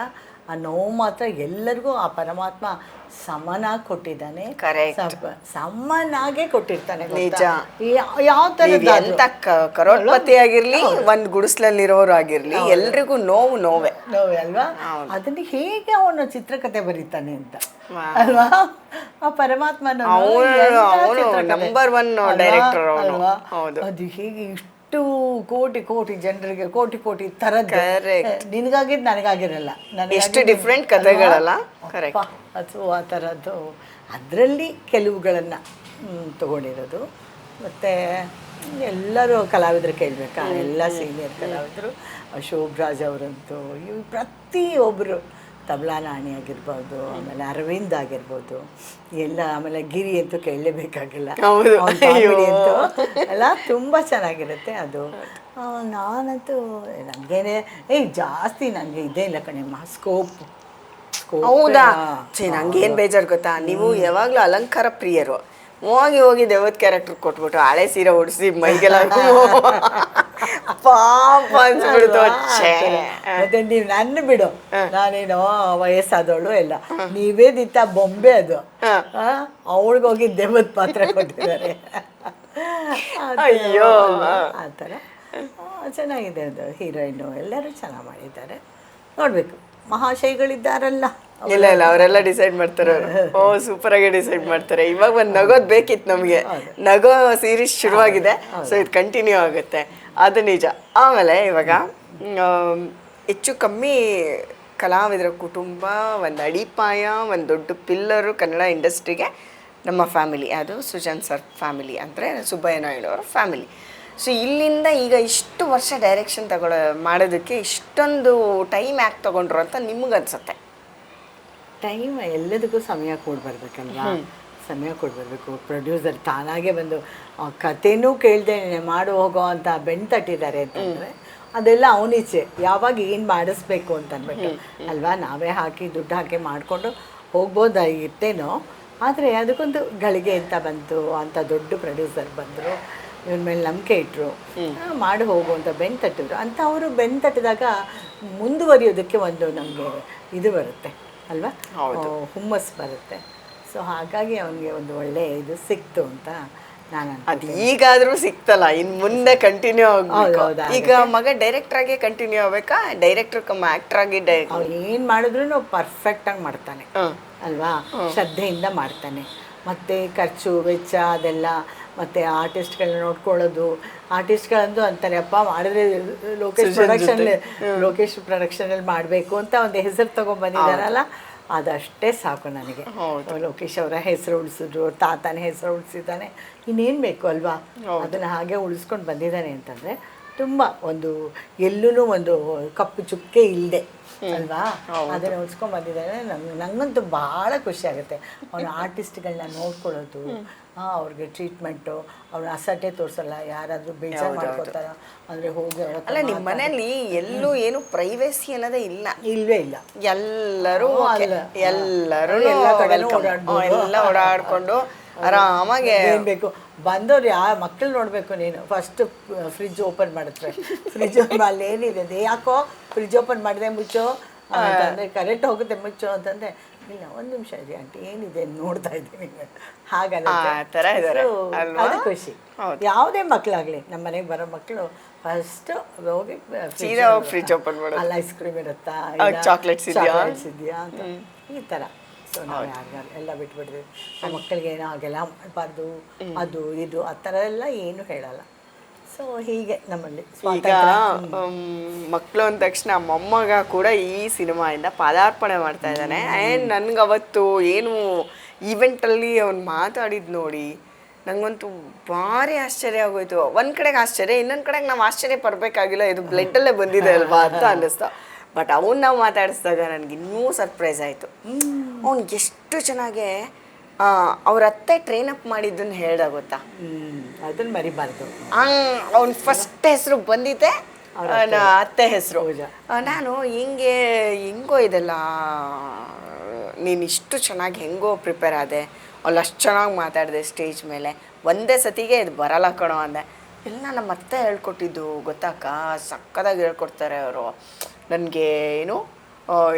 Speaker 2: ಆ ನೋವು ಮಾತ್ರ ಎಲ್ಲರಿಗೂ ಆ ಪರಮಾತ್ಮ ಸಮನಾಗಿ ಕೊಟ್ಟಿದ್ದಾನೆ. ಸಮನಾಗೆ ಕೊಟ್ಟಿರ್ತಾನೆ
Speaker 1: ನಿಜ.
Speaker 2: ಯಾವ
Speaker 1: ತರ ಕರೋಡ್ಪತಿ ಆಗಿರ್ಲಿ ಒಂದ್ ಗುಡಿಸ್ಲಲ್ಲಿರೋರು ಆಗಿರ್ಲಿ ಎಲ್ರಿಗೂ ನೋವು ನೋವೆ.
Speaker 2: ನೋವೆ ಅಲ್ವಾ? ಅದನ್ನ ಹೇಗೆ ಅವನು ಚಿತ್ರಕಥೆ ಬರೀತಾನೆ ಅಂತ? ಅಲ್ವಾ? ಆ ಪರಮಾತ್ಮನ
Speaker 1: ನಂಬರ್ ಒನ್ ಡೈರೆಕ್ಟರ್ ಅಲ್ವಾ?
Speaker 2: ಅದು ಹೇಗೆ ಇಷ್ಟು ಕೋಟಿ ಕೋಟಿ ಜನರಿಗೆ ಕೋಟಿ ಕೋಟಿ ತರದ್ದು. ನಿನಗಾಗಿದ್ದು ನನಗಾಗಿರಲ್ಲ.
Speaker 1: ಎಷ್ಟು ಡಿಫ್ರೆಂಟ್ ಕಥೆಗಳಲ್ಲ?
Speaker 2: ಅಥವಾ ಆ ಥರದ್ದು ಅದರಲ್ಲಿ ಕೆಲವುಗಳನ್ನು ತಗೊಂಡಿರೋದು. ಮತ್ತು ಎಲ್ಲರೂ ಕಲಾವಿದರು ಕೇಳಬೇಕಾ? ಎಲ್ಲ ಸೀನಿಯರ್ ಕಲಾವಿದರು. ಶೋಭರಾಜ್ ಅವರಂತೂ ಇವು ಪ್ರತಿಯೊಬ್ಬರು ತಬಲಾ ನಾಣಿ ಆಗಿರ್ಬೋದು ಆಮೇಲೆ ಅರವಿಂದ್ ಆಗಿರ್ಬೋದು ಎಲ್ಲ ಆಮೇಲೆ ಗಿರಿ ಅಂತೂ ಕೇಳಲೇಬೇಕಾಗಿಲ್ಲ. ಅಂತೂ ಎಲ್ಲ ತುಂಬ ಚೆನ್ನಾಗಿರುತ್ತೆ ಅದು. ನಾನಂತೂ ನನಗೇನೆ ಏಯ್ ಜಾಸ್ತಿ ನನಗೆ ಇದೇ ಇಲ್ಲ ಕಣೆ ಮಾ ಸ್ಕೋಪ್
Speaker 1: ಹೌದಾ? ಚೇ ನಂಗೇನು ಬೇಜಾರು ಗೊತ್ತಾ? ನೀವು ಯಾವಾಗಲೂ ಅಲಂಕಾರ ಪ್ರಿಯರು. ಹೋಗಿ ಹೋಗಿ ದೇವದ ಕ್ಯಾರೆಕ್ಟರ್ ಕೊಟ್ಬಿಟ್ಟು ಹಳೆ ಸೀರೆ ಉಡಿಸಿ ಮೈಗೆಲ್ಲ ಪಾಪ ಅನ್ಸ್ಬಿಡ್ತು
Speaker 2: ಮತ್ತೆ ನೀವು ನನ್ನ ಬಿಡು. ನಾನೇನೋ ವಯಸ್ಸಾದವಳು ಎಲ್ಲ. ನೀವೇ ದಿತ್ತ ಬೊಂಬೆ ಅದು. ಅವಳಿಗೋಗಿ ದೇವದ ಪಾತ್ರ ಕೊಟ್ಟಿದ್ದಾರೆ.
Speaker 1: ಅಯ್ಯೋ.
Speaker 2: ಆತರ ಆ ಥರ. ಚೆನ್ನಾಗಿದೆ ಅದು ಹೀರೋಯಿನ್. ಎಲ್ಲರೂ ಚೆನ್ನಾಗಿ ಮಾಡಿದ್ದಾರೆ. ನೋಡ್ಬೇಕು. ಮಹಾಶೈಗಳಿದ್ದಾರಲ್ಲ
Speaker 1: ಇಲ್ಲ ಇಲ್ಲ ಅವರೆಲ್ಲ ಡಿಸೈಡ್ ಮಾಡ್ತಾರೆ ಅವ್ರು. ಓ ಸೂಪರ್ ಆಗಿ ಡಿಸೈಡ್ ಮಾಡ್ತಾರೆ. ಇವಾಗ ಒಂದು ನಗೋದ್ ಬೇಕಿತ್ತು ನಮಗೆ. ನಗೋ ಸೀರೀಸ್ ಶುರುವಾಗಿದೆ. ಸೊ ಇದು ಕಂಟಿನ್ಯೂ ಆಗುತ್ತೆ. ಅದು ನಿಜ. ಆಮೇಲೆ ಇವಾಗ ಹೆಚ್ಚು ಕಮ್ಮಿ ಕಲಾವಿದರ ಕುಟುಂಬ ಒಂದು ಅಡಿಪಾಯ ಒಂದು ದೊಡ್ಡ ಪಿಲ್ಲರು ಕನ್ನಡ ಇಂಡಸ್ಟ್ರಿಗೆ ನಮ್ಮ ಫ್ಯಾಮಿಲಿ ಅದು ಸುಜಾನ್ ಸರ್ ಫ್ಯಾಮಿಲಿ ಅಂದರೆ ಸುಬ್ಬಯ್ಯ ನಾಯ್ಡು ಅವರ ಫ್ಯಾಮಿಲಿ ಸೊ ಇಲ್ಲಿಂದ ಈಗ ಇಷ್ಟು ವರ್ಷ ಡೈರೆಕ್ಷನ್ ತಗೊಳ್ಳೋ ಮಾಡೋದಕ್ಕೆ ಇಷ್ಟೊಂದು ಟೈಮ್ ಯಾಕೆ ತಗೊಂಡ್ರು ಅಂತ ನಿಮ್ಗೆ ಅನ್ಸುತ್ತೆ
Speaker 2: ಟೈಮ್ ಎಲ್ಲದಕ್ಕೂ ಸಮಯ ಕೊಡ್ಬರ್ಬೇಕಲ್ವ ಸಮಯ ಕೊಡ್ಬರ್ಬೇಕು ಪ್ರೊಡ್ಯೂಸರ್ ತಾನಾಗೆ ಬಂದು ಕಥೆನೂ ಕೇಳ್ದೆ ಮಾಡು ಹೋಗೋ ಅಂತ ಬೆಣ್ ತಟ್ಟಿದ್ದಾರೆ ಅಂತಂದರೆ ಅದೆಲ್ಲ ಅವನಿಚ್ಛೆ ಯಾವಾಗ ಏನು ಮಾಡಿಸ್ಬೇಕು ಅಂತ ಅಂದ್ಬಿಟ್ಟು. ಅಲ್ವಾ? ನಾವೇ ಹಾಕಿ ದುಡ್ಡು ಹಾಕಿ ಮಾಡಿಕೊಂಡು ಹೋಗ್ಬೋದಾಗಿತ್ತೇನೋ ಆದರೆ ಅದಕ್ಕೊಂದು ಗಳಿಗೆ ಅಂತ ಬಂತು. ಅಂತ ದೊಡ್ಡ ಪ್ರೊಡ್ಯೂಸರ್ ಬಂದರು. ಇವ್ರ ಮೇಲೆ ನಂಬಿಕೆ ಇಟ್ಟರು ಮಾಡಿ ಹೋಗು ಅಂತ ಬೆನ್ ತಟ್ಟಿದ್ರು. ಅಂತ ಅವರು ಬೆನ್ ತಟ್ಟಿದಾಗ ಮುಂದುವರಿಯೋದಕ್ಕೆ ಒಂದು ನಮಗೆ ಇದು ಬರುತ್ತೆ ಅಲ್ವಾ? ಹುಮ್ಮಸ್ ಬರುತ್ತೆ. ಸೊ ಹಾಗಾಗಿ ಅವನಿಗೆ ಒಂದು ಒಳ್ಳೆ ಇದು ಸಿಕ್ತು ಅಂತ ನಾನು
Speaker 1: ಅದು ಈಗಾದ್ರೂ ಸಿಕ್ತಲ್ಲ ಇನ್ ಮುಂದೆ ಕಂಟಿನ್ಯೂ ಆಗ್ಬೇಕು. ಈಗ ಮಗ ಡೈರೆಕ್ಟರ್ ಆಗಿ ಕಂಟಿನ್ಯೂ ಆಗ್ಬೇಕಾ? ಡೈರೆಕ್ಟರ್ ಕಮ್ ಆಕ್ಟರ್ ಆಗಿ ಏನ್
Speaker 2: ಅವ್ನು ಏನು ಮಾಡಿದ್ರು ಪರ್ಫೆಕ್ಟಾಗಿ ಮಾಡ್ತಾನೆ ಅಲ್ವಾ? ಶ್ರದ್ಧೆಯಿಂದ ಮಾಡ್ತಾನೆ. ಮತ್ತೆ ಖರ್ಚು ವೆಚ್ಚ ಅದೆಲ್ಲ ಮತ್ತು ಆರ್ಟಿಸ್ಟ್ಗಳನ್ನ ನೋಡ್ಕೊಳ್ಳೋದು. ಆರ್ಟಿಸ್ಟ್ಗಳಂದು ಅಂತಾರೆ ಅಪ್ಪ ಮಾಡಿದ್ರೆ ಲೋಕೇಶ್ ಪ್ರೊಡಕ್ಷನ್ ಲೋಕೇಶ್ ಪ್ರೊಡಕ್ಷನಲ್ಲಿ ಮಾಡಬೇಕು ಅಂತ ಒಂದು ಹೆಸರು ತೊಗೊಂಡ್ಬಂದಿದ್ದಾರಲ್ಲ ಅದಷ್ಟೇ ಸಾಕು ನನಗೆ. ಲೋಕೇಶ್ ಅವರ ಹೆಸರು ಉಳಿಸಿದ್ರು ಅವ್ರ ತಾತನ ಹೆಸರು ಉಳಿಸಿದ್ದಾನೆ. ಇನ್ನೇನು ಬೇಕು ಅಲ್ವಾ? ಅದನ್ನು ಹಾಗೆ ಉಳಿಸ್ಕೊಂಡು ಬಂದಿದ್ದಾನೆ ಅಂತಂದರೆ ತುಂಬ ಒಂದು ಎಲ್ಲೂ ಒಂದು ಕಪ್ಪು ಚುಕ್ಕೆ ಇಲ್ಲದೆ ಅಲ್ವಾ? ಅದನ್ನ ಉಳಿಸ್ಕೊಂಡ್ ಬಂದಿದ್ದಾನೆ ನಂಗೆ ನಂಗಂತೂ ಭಾಳ ಖುಷಿ ಆಗುತ್ತೆ. ಅವನ ಆರ್ಟಿಸ್ಟ್ಗಳನ್ನ ನೋಡ್ಕೊಳ್ಳೋದು ಆ, ಅವ್ರಿಗೆ ಟ್ರೀಟ್ಮೆಂಟು ಅವ್ರ ಅಸಟ್ಟೆ ತೋರಿಸಲ್ಲ ಯಾರಾದರೂ ಬೇಜಾರು ಮಾಡ್ಕೋತಾರ ಅಂದರೆ ಹೋಗಿ ಅವ್ರ
Speaker 1: ಅಲ್ಲ ನಿಮ್ ಮನೇಲಿ ಎಲ್ಲೂ ಏನು ಪ್ರೈವೇಸಿ ಅನ್ನೋದೇ ಇಲ್ಲ.
Speaker 2: ಇಲ್ವೇ ಇಲ್ಲ.
Speaker 1: ಎಲ್ಲರೂ. ಎಲ್ಲರೂ
Speaker 2: ಎಲ್ಲ
Speaker 1: ಓಡಾಡ್ಕೊಂಡು ಆರಾಮಾಗಿ.
Speaker 2: ಏನ್ ಬೇಕು? ಬಂದವ್ರು ಯಾ ಮಕ್ಕಳು ನೋಡಬೇಕು ನೀನು? ಫಸ್ಟ್ ಫ್ರಿಜ್ ಓಪನ್ ಮಾಡಿದ್ರೆ ಫ್ರಿಜ್ ಅಲ್ಲಿ ಏನಿದೆ? ಅದು ಯಾಕೋ ಫ್ರಿಜ್ ಓಪನ್ ಮಾಡಿದೆ ಮುಚ್ಚೋ? ಅಂದ್ರೆ ಕರೆಕ್ಟ್ ಹೋಗುತ್ತೆ ಮುಚ್ಚು? ಅಂತಂದ್ರೆ ಇಲ್ಲ ಒಂದು ನಿಮಿಷ ಇದೆ ಆಂಟಿ ಏನಿದೆ ನೋಡ್ತಾ ಇದ್ದೀನಿ ಹಾಗಲ್ಲ? ಅದು ಖುಷಿ. ಯಾವುದೇ ಮಕ್ಕಳಾಗಲಿ ನಮ್ಮ ಮನೆಗೆ ಬರೋ ಮಕ್ಕಳು ಫಸ್ಟ್ ಹೋಗಿ
Speaker 1: ಫ್ರಿಜ್ ಓಪನ್.
Speaker 2: ಅಲ್ಲಿ ಐಸ್ ಕ್ರೀಮ್ ಇರುತ್ತಾ? ಚಾಕ್ಲೇಟ್ಸ್ ಇದೆಯಾ? ಅಂತ. ಈ ಥರ. ಸೊ ನಾವು ಯಾರಿಗಾರು ಎಲ್ಲ ಬಿಟ್ಬಿಡ್ತೀವಿ ಆ ಮಕ್ಕಳಿಗೆ ಏನೋ ಹಾಗೆಲ್ಲ ಮಾಡಬಾರ್ದು ಅದು ಇದು ಆ ಥರ ಎಲ್ಲ ಏನು ಹೇಳಲ್ಲ. ಸೊ ಹೀಗೆ ನಮ್ಮಲ್ಲಿ
Speaker 1: ಈಗ
Speaker 2: ಸ್ವಾತಂತ್ರ್ಯ.
Speaker 1: ಮಕ್ಕಳು ಅಂದ ತಕ್ಷಣ ಮೊಮ್ಮಗ ಕೂಡ ಈ ಸಿನಿಮಾಯಿಂದ ಪದಾರ್ಪಣೆ ಮಾಡ್ತಾ ಇದ್ದಾನೆ. ಆ್ಯಂಡ್ ನನ್ಗೆ ಅವತ್ತು ಏನು ಈವೆಂಟಲ್ಲಿ ಅವ್ನು ಮಾತಾಡಿದ್ ನೋಡಿ ನಂಗಂತೂ ಭಾರಿ ಆಶ್ಚರ್ಯ ಆಗೋಯ್ತು. ಒಂದ್ ಕಡೆಗೆ ಆಶ್ಚರ್ಯ ಇನ್ನೊಂದ್ ಕಡೆಗೆ ನಾವು ಆಶ್ಚರ್ಯ ಪಡ್ಬೇಕಾಗಿಲ್ಲ. ಇದು ಬ್ಲಡ್ಡಲ್ಲೇ ಬಂದಿದೆ ಅಲ್ವಾ ಅಂತ ಅನ್ನಿಸ್ತಾ ಬಟ್ ಅವನ್ನ ನಾವು ಮಾತಾಡಿಸಿದಾಗ ನನಗೆ ಇನ್ನೂ ಸರ್ಪ್ರೈಸ್ ಆಯಿತು. ಅವ್ನು ಎಷ್ಟು ಚೆನ್ನಾಗೆ ಅವ್ರ ಅತ್ತೆ ಟ್ರೈನ್ ಅಪ್ ಮಾಡಿದ್ದನ್ನು ಹೇಳ್ದ ಗೊತ್ತಾ?
Speaker 2: ಅದನ್ನ ಮರಿಬಾರ್ದು.
Speaker 1: ಅವ್ನ ಫಸ್ಟ್ ಹೆಸರು ಬಂದಿದ್ದೆ ಅತ್ತೆ. ಹೆಸರು. ನಾನು ಹಿಂಗೆ ಹೆಂಗೋ ಇದೆಲ್ಲ ನೀನು ಇಷ್ಟು ಚೆನ್ನಾಗಿ ಹೆಂಗೋ ಪ್ರಿಪೇರ್ ಆದೆ ಅವ್ಳು ಅಷ್ಟು ಚೆನ್ನಾಗಿ ಮಾತಾಡಿದೆ ಸ್ಟೇಜ್ ಮೇಲೆ. ಒಂದೇ ಸತಿಗೆ ಇದು ಬರಲ್ಲ ಕಣೋ ಅಂದೆ. ಎಲ್ಲ ನಮ್ಮ ಅತ್ತೆ ಹೇಳ್ಕೊಟ್ಟಿದ್ದು ಗೊತ್ತಾಕ? ಸಕ್ಕದಾಗಿ ಹೇಳ್ಕೊಡ್ತಾರೆ ಅವರು. ನನಗೆ ಏನು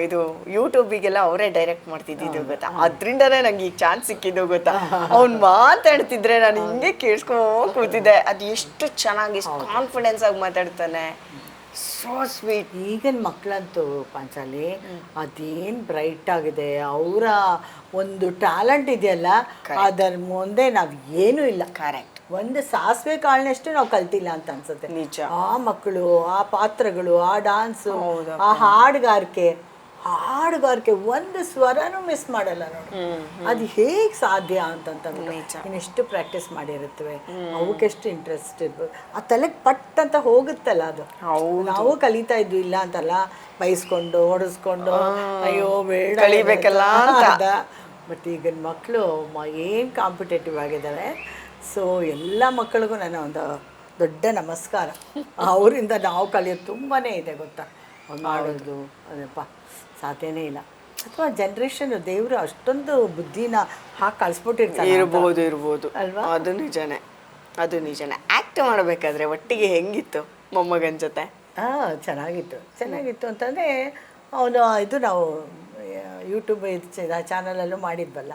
Speaker 1: ಇದು ಯೂಟ್ಯೂಬಿಗೆಲ್ಲ ಅವರೇ ಡೈರೆಕ್ಟ್ ಮಾಡ್ತಿದ್ದಿದ್ದು ಗೊತ್ತಾ? ಅದರಿಂದನೇ ನಂಗೆ ಈ ಚಾನ್ಸ್ ಸಿಕ್ಕಿದ್ದು ಗೊತ್ತಾ? ಅವ್ನು ಮಾತಾಡ್ತಿದ್ರೆ ನಾನು ಹಿಂಗೆ ಕೇಳಿಸ್ಕೊಂಡು ಕೂತಿದ್ದೆ. ಅದು ಎಷ್ಟು ಚೆನ್ನಾಗಿ ಎಷ್ಟು ಕಾನ್ಫಿಡೆನ್ಸ್ ಆಗಿ ಮಾತಾಡ್ತಾನೆ. ಸೋ ಸ್ವೀಟ್
Speaker 2: ಈಗಿನ ಮಕ್ಕಳಂತೂ ಪಾಂಚಾಲಿ ಅದೇನು ಬ್ರೈಟ್ ಆಗಿದೆ. ಅವರ ಒಂದು ಟ್ಯಾಲೆಂಟ್ ಇದೆಯಲ್ಲ ಅದರ ಮುಂದೆ ನಾವು ಏನೂ ಇಲ್ಲ.
Speaker 1: ಕರೆಕ್ಟ್
Speaker 2: ಒಂದು ಸಾಸಿವೆ ಕಾಳನ್ನಷ್ಟು ನಾವು ಕಲ್ತಿಲ್ಲ ಅಂತ ಅನ್ಸುತ್ತೆ.
Speaker 1: ನಿಜ.
Speaker 2: ಆ ಮಕ್ಕಳು ಆ ಪಾತ್ರಗಳು ಆ ಡಾನ್ಸು ಆ ಹಾಡುಗಾರಿಕೆ ಹಾಡುಗಾರಿಕೆ ಒಂದು ಸ್ವರನೂ ಮಿಸ್ ಮಾಡಲ್ಲ ನೋಡಿ. ಅದು ಹೇಗೆ ಸಾಧ್ಯ ಅಂತಂತ ಇನ್ನೆಷ್ಟು ಪ್ರಾಕ್ಟೀಸ್ ಮಾಡಿರುತ್ತವೆ? ಅವಕ್ಕೆಷ್ಟು ಇಂಟ್ರೆಸ್ಟ್ ಇರ್ಬೋದು ಆ ತಲೆಗೆ ಪಟ್ ಅಂತ ಹೋಗುತ್ತಲ್ಲ ಅದು. ನಾವು ಕಲಿತಾ ಇದ್ವಿ ಇಲ್ಲ ಅಂತಲ್ಲ ಬೈಸ್ಕೊಂಡು ಹೊಡೆಸ್ಕೊಂಡು ಅಯ್ಯೋ ಬೇಡ
Speaker 1: ಕಲಿಬೇಕಲ್ಲ.
Speaker 2: ಬಟ್ ಈಗಿನ ಮಕ್ಕಳು ಏನು ಕಾಂಪಿಟೇಟಿವ್ ಆಗಿದ್ದಾರೆ? ಸೊ ಎಲ್ಲ ಮಕ್ಕಳಿಗೂ ನನ್ನ ಒಂದು ದೊಡ್ಡ ನಮಸ್ಕಾರ. ಅವರಿಂದ ನಾವು ಕಲಿಯೋದು ತುಂಬಾ ಇದೆ ಗೊತ್ತಾ? ಮಾಡೋದು ಅದಪ್ಪ ಸಾಧ್ಯನೇ ಇಲ್ಲ. ಅಥವಾ ಜನ್ರೇಷನ್ ದೇವರು ಅಷ್ಟೊಂದು ಬುದ್ಧಿನ ಹಾಕಿ ಕಳಿಸ್ಬಿಟ್ಟಿರ್ತಾರೆ
Speaker 1: ಇರ್ಬೋದು ಇರ್ಬೋದು.
Speaker 2: ಅಲ್ವಾ?
Speaker 1: ಅದು ನಿಜನೇ. ಅದು ನಿಜನೇ. ಆ್ಯಕ್ಟ್ ಮಾಡಬೇಕಾದ್ರೆ ಒಟ್ಟಿಗೆ ಹೆಂಗಿತ್ತು ಮೊಮ್ಮಗನ ಜೊತೆ?
Speaker 2: ಹಾಂ ಚೆನ್ನಾಗಿತ್ತು. ಚೆನ್ನಾಗಿತ್ತು ಅಂತಂದರೆ ಅವನು ಇದು ನಾವು ಯೂಟ್ಯೂಬ್ ಚಾನಲಲ್ಲೂ ಮಾಡಿದ್ವಲ್ಲ?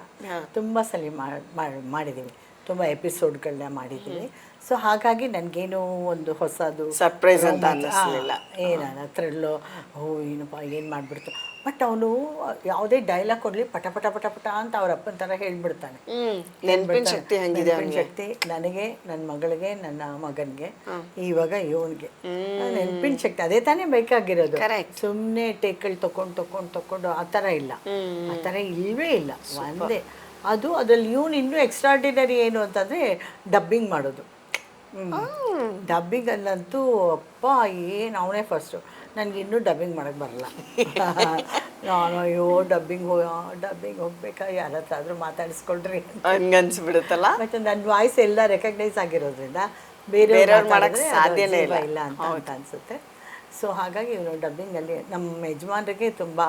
Speaker 2: ತುಂಬ ಸಲ ಮಾಡಿ ಮಾಡಿದ್ದೀವಿ ತುಂಬ ಎಪಿಸೋಡ್ಗಳನ್ನ ಮಾಡಿದ್ದೀನಿ. ಸೊ ಹಾಗಾಗಿ ನನಗೇನು ಒಂದು ಹೊಸದು
Speaker 1: ಸರ್ಪ್ರೈಸ್ ಅಂತ ಅನ್ನಿಸ್ಲಿಲ್ಲ.
Speaker 2: ಆ, ಏನಾನ ಥ್ರಿಲ್ಲು ಓ ಏನಪ್ಪ ಏನು ಮಾಡಿಬಿಡ್ತು. ಬಟ್ ಅವನು ಯಾವುದೇ ಡೈಲಾಗ್ ಕೊಡಲಿ ಪಟ ಪಟ ಪಟ ಪಟ ಅಂತ ಅವ್ರ ಅಪ್ಪನ ಥರ ಹೇಳ್ಬಿಡ್ತಾನೆ.
Speaker 1: ನೆನಪಿನ ಶಕ್ತಿ
Speaker 2: ನನಗೆ ನನ್ನ ಮಗಳಿಗೆ ನನ್ನ ಮಗನಿಗೆ ಇವಾಗ ಇವನಿಗೆ. ನೆನಪಿನ ಶಕ್ತಿ ಅದೇ ತಾನೇ ಬೇಕಾಗಿರೋದು. ಸುಮ್ಮನೆ ಟೇಕಲ್ ತಕೊಂಡು ತಕೊಂಡು ತಕೊಂಡು ಆ ಥರ ಇಲ್ಲ. ಆ ಥರ ಇಲ್ವೇ ಇಲ್ಲ. ಒಂದೇ. ಅದು ಅದರಲ್ಲಿ ಇವನು ಇನ್ನೂ ಎಕ್ಸ್ಟ್ರಾರ್ಡಿನರಿ ಏನು ಅಂತಂದರೆ ಡಬ್ಬಿಂಗ್ ಮಾಡೋದು. ಡಬ್ಬಿಂಗಲ್ಲಂತೂ ಅಪ್ಪ ಏನು ಅವನೇ ಫಸ್ಟು ನನಗೆ ಇನ್ನೂ ಡಬ್ಬಿಂಗ್ ಮಾಡೋಕ್ಕೆ ಬರಲ್ಲ. ನಾನು ಅಯ್ಯೋ ಡಬ್ಬಿಂಗ್ ಹೋಗ ಡಬ್ಬಿಂಗ್ ಹೋಗ್ಬೇಕಾ? ಯಾರ ಹತ್ರ ಆದರೂ ಮಾತಾಡಿಸ್ಕೊಳ್ರಿ
Speaker 1: ಹಂಗನ್ಸ್ಬಿಡುತ್ತಲ್ಲ
Speaker 2: ಮತ್ತು ನನ್ನ ವಾಯ್ಸ್ ಎಲ್ಲ ರೆಕಗ್ನೈಸ್ ಆಗಿರೋದ್ರಿಂದ ಬೇರೆ
Speaker 1: ಮಾಡೋಕ್ಕೆ ಮಾಡಕ್ ಸಾಧ್ಯನೇ ಇಲ್ಲ.
Speaker 2: ಇಲ್ಲ ಅಂತ ಅಂತ ಅನಿಸುತ್ತೆ. ಸೊ ಹಾಗಾಗಿ ಇವನು ಡಬ್ಬಿಂಗಲ್ಲಿ ನಮ್ಮ ಯಜಮಾನ್ರಿಗೆ ತುಂಬ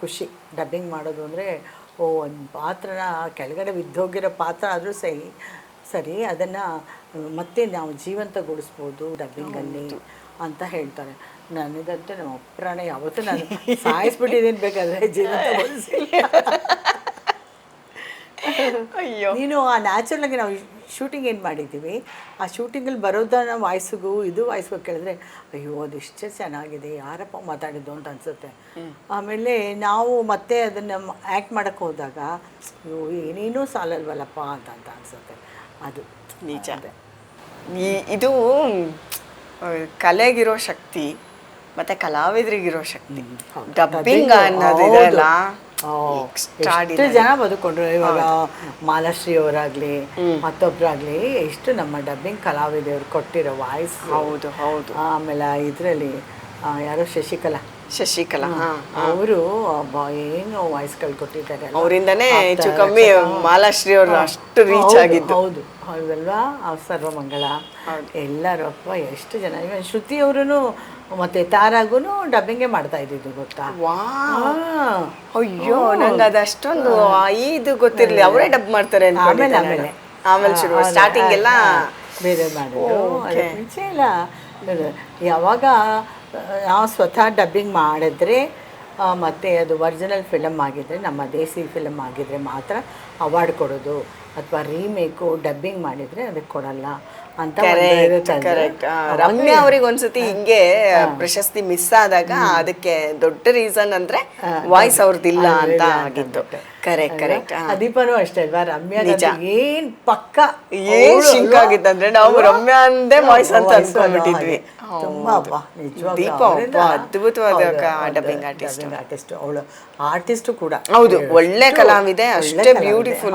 Speaker 2: ಖುಷಿ. ಡಬ್ಬಿಂಗ್ ಮಾಡೋದು ಅಂದರೆ ಓ ಒಂದು ಪಾತ್ರನ ಕೆಳಗಡೆ ಬಿದ್ದೋಗಿರೋ ಪಾತ್ರ ಆದರೂ ಸರಿ. ಸರಿ ಅದನ್ನು ಮತ್ತೆ ನಾವು ಜೀವಂತಗೊಳಿಸ್ಬೋದು ಡಬ್ಬಿಂಗಲ್ಲಿ ಅಂತ ಹೇಳ್ತಾರೆ. ನನಗಂತೂ ನಮ್ಮ ಅಪ್ರಾಣ ಯಾವತ್ತೂ ನಾನು ಸಾಯಿಸ್ಬಿಟ್ಟಿದ್ದೀನಿ ಬೇಕಾದ್ರೆ ಜೀವಂತಗೊಳಿಸಿಲ್ಲ
Speaker 1: ಅಯ್ಯೋ.
Speaker 2: ನೀನು ಆ ನ್ಯಾಚುರಲ್ ಆಗಿ ನಾವು ಶೂಟಿಂಗ್ ಏನು ಮಾಡಿದ್ದೀವಿ? ಆ ಶೂಟಿಂಗಲ್ಲಿ ಬರೋದನ್ನ ವಾಯ್ಸಿಗೂ ಇದು ವಾಯ್ಸ್ಗೂ ಕೇಳಿದ್ರೆ ಅಯ್ಯೋ ಅದು ಇಷ್ಟೇ ಚೆನ್ನಾಗಿದೆ ಯಾರಪ್ಪ ಮಾತಾಡಿದ್ದು? ಅಂತ ಅನಿಸುತ್ತೆ. ಆಮೇಲೆ ನಾವು ಮತ್ತೆ ಅದನ್ನು ಆ್ಯಕ್ಟ್ ಮಾಡೋಕ್ಕೆ ಹೋದಾಗ ಅಯ್ಯೋ ಏನೇನೂ ಸಾಲಲ್ವಲ್ಲಪ್ಪ? ಅಂತ ಅಂತ ಅನಿಸುತ್ತೆ. ಅದು
Speaker 1: ನಿಜ ಈ ಇದು ಕಲೆಗಿರೋ ಶಕ್ತಿ ಮತ್ತೆ ಕಲಾವಿದರಿಗಿರೋ ಶಕ್ತಿ. ಡಬ್ಬಿಂಗ್ ಅನ್ನೋದು
Speaker 2: ಓ, ಎಷ್ಟು. ಜನ ಬದುಕೊಂಡ್ರು ಇವಾಗ ಮಾಲಾಶ್ರೀ ಅವರಾಗ್ಲಿ ಮತ್ತೊಬ್ರಾಗ್ಲಿ ಎಷ್ಟು ನಮ್ಮ ಡಬ್ಬಿಂಗ್ ಕಲಾವಿದೆಯವ್ರು ಕೊಟ್ಟಿರೋ ವಾಯ್ಸ್.
Speaker 1: ಹೌದು ಹೌದು.
Speaker 2: ಆಮೇಲೆ ಇದರಲ್ಲಿ ಯಾರೋ ಶಶಿಕಲಾ.
Speaker 1: ಶಶಿಕಲಾ
Speaker 2: ಅವರು ಏನು ವಾಯ್ಸ್ಗಳು ಕೊಟ್ಟಿದ್ದಾರೆ?
Speaker 1: ಅವರಿಂದನೇ ಹೆಚ್ಚು ಕಮ್ಮಿ ಮಾಲಾಶ್ರೀ ಅವರು ಅಷ್ಟು ರೀಚ್ ಆಗಿದ್ದು.
Speaker 2: ಹೌದು. ಹೌದಲ್ವಾ? ಸರ್ವಮಂಗಳ. ಎಲ್ಲರೂ ಅಪ್ಪ ಎಷ್ಟು ಜನ. ಇವನ್ ಶ್ರುತಿ ಅವರು ಮತ್ತೆ ತಾರಾಗೂ ಡಬ್ಬಿಂಗೇ ಮಾಡ್ತಾ ಇದ್ದಿದ್ದು ಗೊತ್ತಾ?
Speaker 1: ಅಯ್ಯೋ ನಂಗೆ ಅದಷ್ಟೊಂದು ಅಷ್ಟೊಂದು ಇದು ಗೊತ್ತಿರ್ಲಿ ಅವರೇ ಡಬ್ ಮಾಡ್ತಾರೆ
Speaker 2: ಆಮೇಲೆ ಆಮೇಲೆ.
Speaker 1: ಆಮೇಲೆ ಶುರು ಸ್ಟಾರ್ಟಿಂಗ್ ಎಲ್ಲ
Speaker 2: ಬೇರೆ ಅದಕ್ಕೆ ಮುಂಚೆ ಇಲ್ಲ ಯಾವಾಗ ನಾವು ಸ್ವತಃ ಡಬ್ಬಿಂಗ್ ಮಾಡಿದ್ರೆ ಮತ್ತೆ ಅದು ಒರಿಜಿನಲ್ ಫಿಲಮ್ ಆಗಿದ್ರೆ ನಮ್ಮ ದೇಸಿ ಫಿಲಮ್ ಆಗಿದ್ರೆ ಮಾತ್ರ ಅವಾರ್ಡ್ ಕೊಡೋದು. ಅಥವಾ ರೀಮೇಕು ಡಬ್ಬಿಂಗ್ ಮಾಡಿದ್ರೆ ಅದಕ್ಕೆ ಕೊಡಲ್ಲ. ಅಂತ
Speaker 1: ಕರೆಕ್ಟ್ ರಮ್ಯ ಅವ್ರಿಗೆ ಒಂದ್ಸತಿ ಹಿಂಗೆ ಪ್ರಶಸ್ತಿ ಮಿಸ್ ಆದಾಗ ಅದಕ್ಕೆ ದೊಡ್ಡ ರೀಸನ್ ಅಂದ್ರೆ ವಾಯ್ಸ್ ಅವ್ರದ್ದಿಲ್ಲ ಅಂತ
Speaker 2: ಇಲ್ಲ ಅಂತ
Speaker 1: ಆಗಿತ್ತು ಕರೆಕ್ಟ್ ಕರೆಕ್ಟ್
Speaker 2: ಅದೀಪನು ದೀಪನೂ ಅಷ್ಟೇ ಅಲ್ವಾ? ರಮ್ಯಾ ಏನ್ ಪಕ್ಕ
Speaker 1: ಏನ್ ಶಿಂಕ್ ಆಗಿತ್ತಂದ್ರೆ ನಾವು? ರಮ್ಯಾ ಅಂದೇ ವಾಯ್ಸ್ ಅಂತ ಅನ್ಕೊಂಡ್ಬಿಟ್ಟಿದ್ವಿ.
Speaker 2: ತುಂಬಾ ಅಬ್ಬಾ ನಿಜವಾಗ್ಲೂ
Speaker 1: ದೀಪ
Speaker 2: ಅವರಿಂದ-
Speaker 1: ಅದ್ಭುತವಾದ ಕ-.
Speaker 2: ಅವಳು. ಆರ್ಟಿಸ್ಟು ಕೂಡ.
Speaker 1: ಹೌದು, ಒಳ್ಳೆ ಕಲಾವಿದೆ, ಅಷ್ಟೇ beautiful.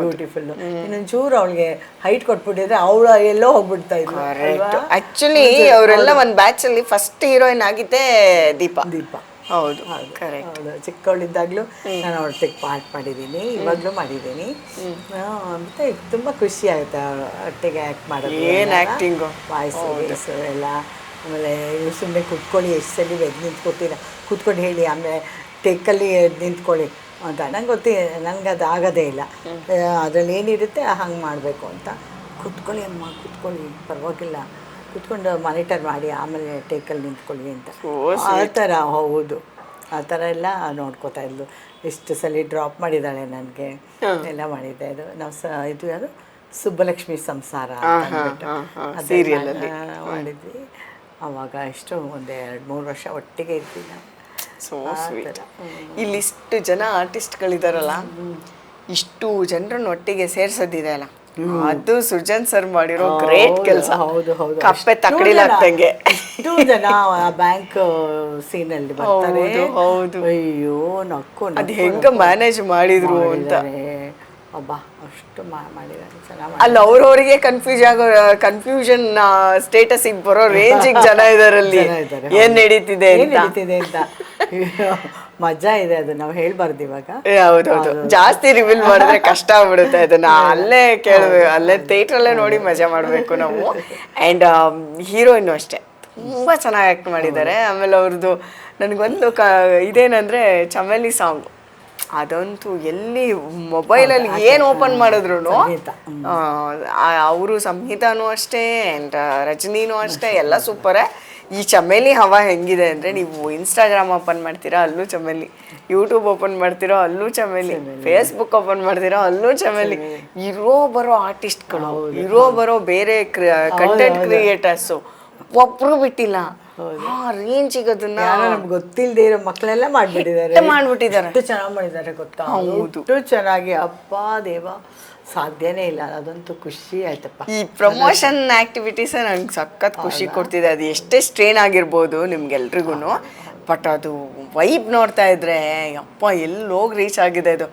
Speaker 2: ಬ್ಯೂಟಿಫುಲ್ ಇನ್ನೊಂಚೂರು ಅವಳಿಗೆ ಹೈಟ್ ಕೊಟ್ಬಿಟ್ಟಿದ್ರೆ ಅವಳು ಎಲ್ಲೋ ಹೋಗ್ಬಿಡ್ತಾ ಇದ್ಲು
Speaker 1: ಕರೆಕ್ಟ್
Speaker 2: ಅಲ್ವಾ?
Speaker 1: ಆಕ್ಚುಲಿ ಅವರೆಲ್ಲ ಒಂದ್ ಬ್ಯಾಚ್ ಅಲ್ಲಿ ಫಸ್ಟ್ ಹೀರೋಯಿನ್ ಆಗಿದ್ದೆ ದೀಪಾ.
Speaker 2: ದೀಪ.
Speaker 1: ಹೌದು
Speaker 2: ಅವಳು ಚಿಕ್ಕವಳಿದ್ದಾಗಲೂ ನಾನು ಅವಳೊಟ್ಟಿಗೆ ಪಾರ್ಟ್ ಮಾಡಿದ್ದೀನಿ ಇವಾಗಲೂ ಮಾಡಿದ್ದೀನಿ. ಮತ್ತೆ ತುಂಬ ಖುಷಿ ಆಗುತ್ತೆ ಅವಳು ಒಟ್ಟಿಗೆ ಆ್ಯಕ್ಟ್ ಮಾಡೋದು
Speaker 1: ಏನ್.
Speaker 2: ವಾಯ್ಸ್ ವಾಯ್ಸ್ ಎಲ್ಲ. ಆಮೇಲೆ ಸುಮ್ಮನೆ ಕುತ್ಕೊಳ್ಳಿ ಎಷ್ಟು ಸಲ ಎದ್ದು ನಿಂತ್ಕೊತೀರ? ಕುತ್ಕೊಂಡು ಹೇಳಿ ಆಮೇಲೆ ಟೆಕ್ಕಲ್ಲಿ ಎದ್ದು ನಿಂತ್ಕೊಳ್ಳಿ ಅಂತ. ನಂಗೆ ಗೊತ್ತಿ ನನಗೆ ಅದು ಆಗೋದೇ ಇಲ್ಲ. ಅದರಲ್ಲಿ ಏನಿರುತ್ತೆ ಹಂಗೆ ಮಾಡಬೇಕು ಅಂತ. ಕುತ್ಕೊಳ್ಳಿ ಅಮ್ಮ ಕುತ್ಕೊಳ್ಳಿ ಪರವಾಗಿಲ್ಲ. ಕುತ್ಕೊಂಡು ಮಾನಿಟರ್ ಮಾಡಿ ಆಮೇಲೆ ಟೇಕಲ್ಲಿ ನಿಂತ್ಕೊಳ್ಳಿ ಅಂತ. ಆ ಥರ ಹೌದು. ಆ ಥರ ಎಲ್ಲ ನೋಡ್ಕೋತಾ ಇದ್ಲು. ಇಷ್ಟು ಸಲ ಡ್ರಾಪ್ ಮಾಡಿದ್ದಾಳೆ ನನಗೆ. ಎಲ್ಲ ಮಾಡಿದ್ದೆ. ಇದು ನಾವು ಸ ಇದು ಯಾರು ಸುಬ್ಬಲಕ್ಷ್ಮಿ ಸಂಸಾರ.
Speaker 1: ಅಲ್ಲಿ.
Speaker 2: ಮಾಡಿದ್ವಿ. ಅವಾಗ ಎಷ್ಟು ಒಂದು ಎರಡು ಮೂರು ವರ್ಷ ಒಟ್ಟಿಗೆ ಇದ್ವಿ ನಾವು.
Speaker 1: ಸೋ
Speaker 2: ಆ
Speaker 1: ಸ್ವೀಟ್
Speaker 2: ಥರ.
Speaker 1: ಇಲ್ಲಿ ಇಷ್ಟು ಜನ ಆರ್ಟಿಸ್ಟ್ಗಳಿದಾರಲ್ಲ ಇಷ್ಟು ಜನರನ್ನ ಒಟ್ಟಿಗೆ ಸೇರ್ಸೋದಿದೆ ಅಲ್ಲ. ಅದು ಸುಜನ್ ಸರ್ ಮಾಡಿರೋ ಗ್ರೇಟ್ ಕೆಲಸ.
Speaker 2: ಹೌದು ಹೌದು.
Speaker 1: ಕಪ್ಪೆ
Speaker 2: ಅಷ್ಟು
Speaker 1: ತಕ್ಕಡಿಲಾಗ್ದಂಗೆ
Speaker 2: ಜನ- ಆ ಬ್ಯಾಂಕ್ ಅಲ್ಲಿ ಬರ್ತಾರೆ.
Speaker 1: ಹೌದು, ಹೌದು.
Speaker 2: ಅಯ್ಯೋ ನಕ್ಕು
Speaker 1: ಅದು ಹೆಂಗ ಮ್ಯಾನೇಜ್ ಮಾಡಿದ್ರು ಅಂತ.
Speaker 2: ಅಷ್ಟು ಮಾ- ಮಾಡಿದ್ದಾರೆ ಚೆನ್ನಾಗಿ
Speaker 1: ಅಲ್ಲಿ ಅವ್ರವ್ರಿಗೆ ಕನ್ಫ್ಯೂಸ್ ಆಗೋ ಕನ್ಫ್ಯೂಷನ್ ಸ್ಟೇಟಸ್ ಬರೋ ರೇಂಜಿಗೆ ಜನ ಇದರಲ್ಲಿ. ಏನ್ ನಡೀತಿದೆ ಅಂತ.
Speaker 2: ನಡೀತಿದೆ ಅಂತ. ಮಜಾ ಇದೆ ಅದು ನಾವು ಹೇಳ್ಬಾರ್ದು ಇವಾಗ.
Speaker 1: ಹೌದೌದು ಜಾಸ್ತಿ ರಿವೀಲ್ ಮಾಡಿದ್ರೆ ಕಷ್ಟ ಆಗ್ಬಿಡುತ್ತೆ ಅದನ್ನ ಅಲ್ಲೇ ಕೇಳ್ಬೇಕು ಅಲ್ಲೇ ಥಿಯೇಟರ್ ಅಲ್ಲೇ ನೋಡಿ ಮಜಾ ಮಾಡಬೇಕು ನಾವು. ಅಂಡ್ ಹೀರೋಯಿನ್ ಅಷ್ಟೇ. ತುಂಬಾ ಚೆನ್ನಾಗಿ ಆಕ್ಟ್ ಮಾಡಿದ್ದಾರೆ. ಆಮೇಲೆ ಅವ್ರದ್ದು ನನಗೊಂದು ಕ ಇದೇನಂದರೆ ಚಮೇಲಿ ಸಾಂಗ್ ಅದಂತೂ ಎಲ್ಲಿ ಮೊಬೈಲಲ್ಲಿ ಏನು ಓಪನ್ ಮಾಡಿದ್ರು ಅವರು ಸಂಹಿತಾನೂ ಅಷ್ಟೇ ಆ್ಯಂಡ್ ರಜನಿನೂ ಅಷ್ಟೇ ಎಲ್ಲ ಸೂಪರೇ. ಈ ಚಮೇಲಿ ಹವಾ ಹೆಂಗಿದೆ ಅಂದರೆ ನೀವು ಇನ್ಸ್ಟಾಗ್ರಾಮ್ ಓಪನ್ ಮಾಡ್ತೀರಾ ಅಲ್ಲೂ ಚಮೇಲಿ. ಯೂಟ್ಯೂಬ್ ಓಪನ್ ಮಾಡ್ತೀರಾ ಅಲ್ಲೂ ಚಮೇಲಿ. ಫೇಸ್ಬುಕ್ ಓಪನ್ ಮಾಡ್ತೀರಾ ಅಲ್ಲೂ ಚಮೇಲಿ. ಇರೋ ಬರೋ ಆರ್ಟಿಸ್ಟ್ಗಳು ಇರೋ ಬರೋ ಬೇರೆ ಕಂಟೆಂಟ್ ಕ್ರಿಯೇಟರ್ಸು ಒಬ್ರು ಬಿಟ್ಟಿಲ್ಲ. ಆ ರೇಂಜಿಗೆ ಅದನ್ನ
Speaker 2: ಯಾರೋ ನಮ್ಗೆ ಗೊತ್ತಿಲ್ಲದೆ ಇರೋ ಮಕ್ಕಳೆಲ್ಲ ಮಾಡ್ಬಿಟ್ಟಿದ್ದಾರೆ.
Speaker 1: ಮಾಡ್ಬಿಟ್ಟಿದ್ದಾರೆ.
Speaker 2: ಎಷ್ಟು ಚೆನ್ನಾಗಿ ಮಾಡಿದ್ದಾರೆ ಗೊತ್ತಾ? ಎಷ್ಟು ಚೆನ್ನಾಗಿ ಅಪ್ಪ ದೇವ ಸಾಧ್ಯನೇ ಇಲ್ಲ. ಅದಂತೂ ಖುಷಿ ಆಯ್ತಪ್ಪ.
Speaker 1: ಈ ಪ್ರಮೋಷನ್ ಆಕ್ಟಿವಿಟೀಸ್ ನಂಗೆ ಸಖತ್ ಖುಷಿ ಕೊಡ್ತಿದೆ. ಅದು ಎಷ್ಟೇ ಸ್ಟ್ರೇನ್ ಆಗಿರ್ಬೋದು ನಿಮ್ಗೆಲ್ರಿಗೂ ಬಟ್ ಅದು ವೈಬ್ ನೋಡ್ತಾ ಇದ್ರೆ ಅಪ್ಪ ಎಲ್ಲಿ ಹೋಗಿ ರೀಚ್ ಆಗಿದೆ ಅದು.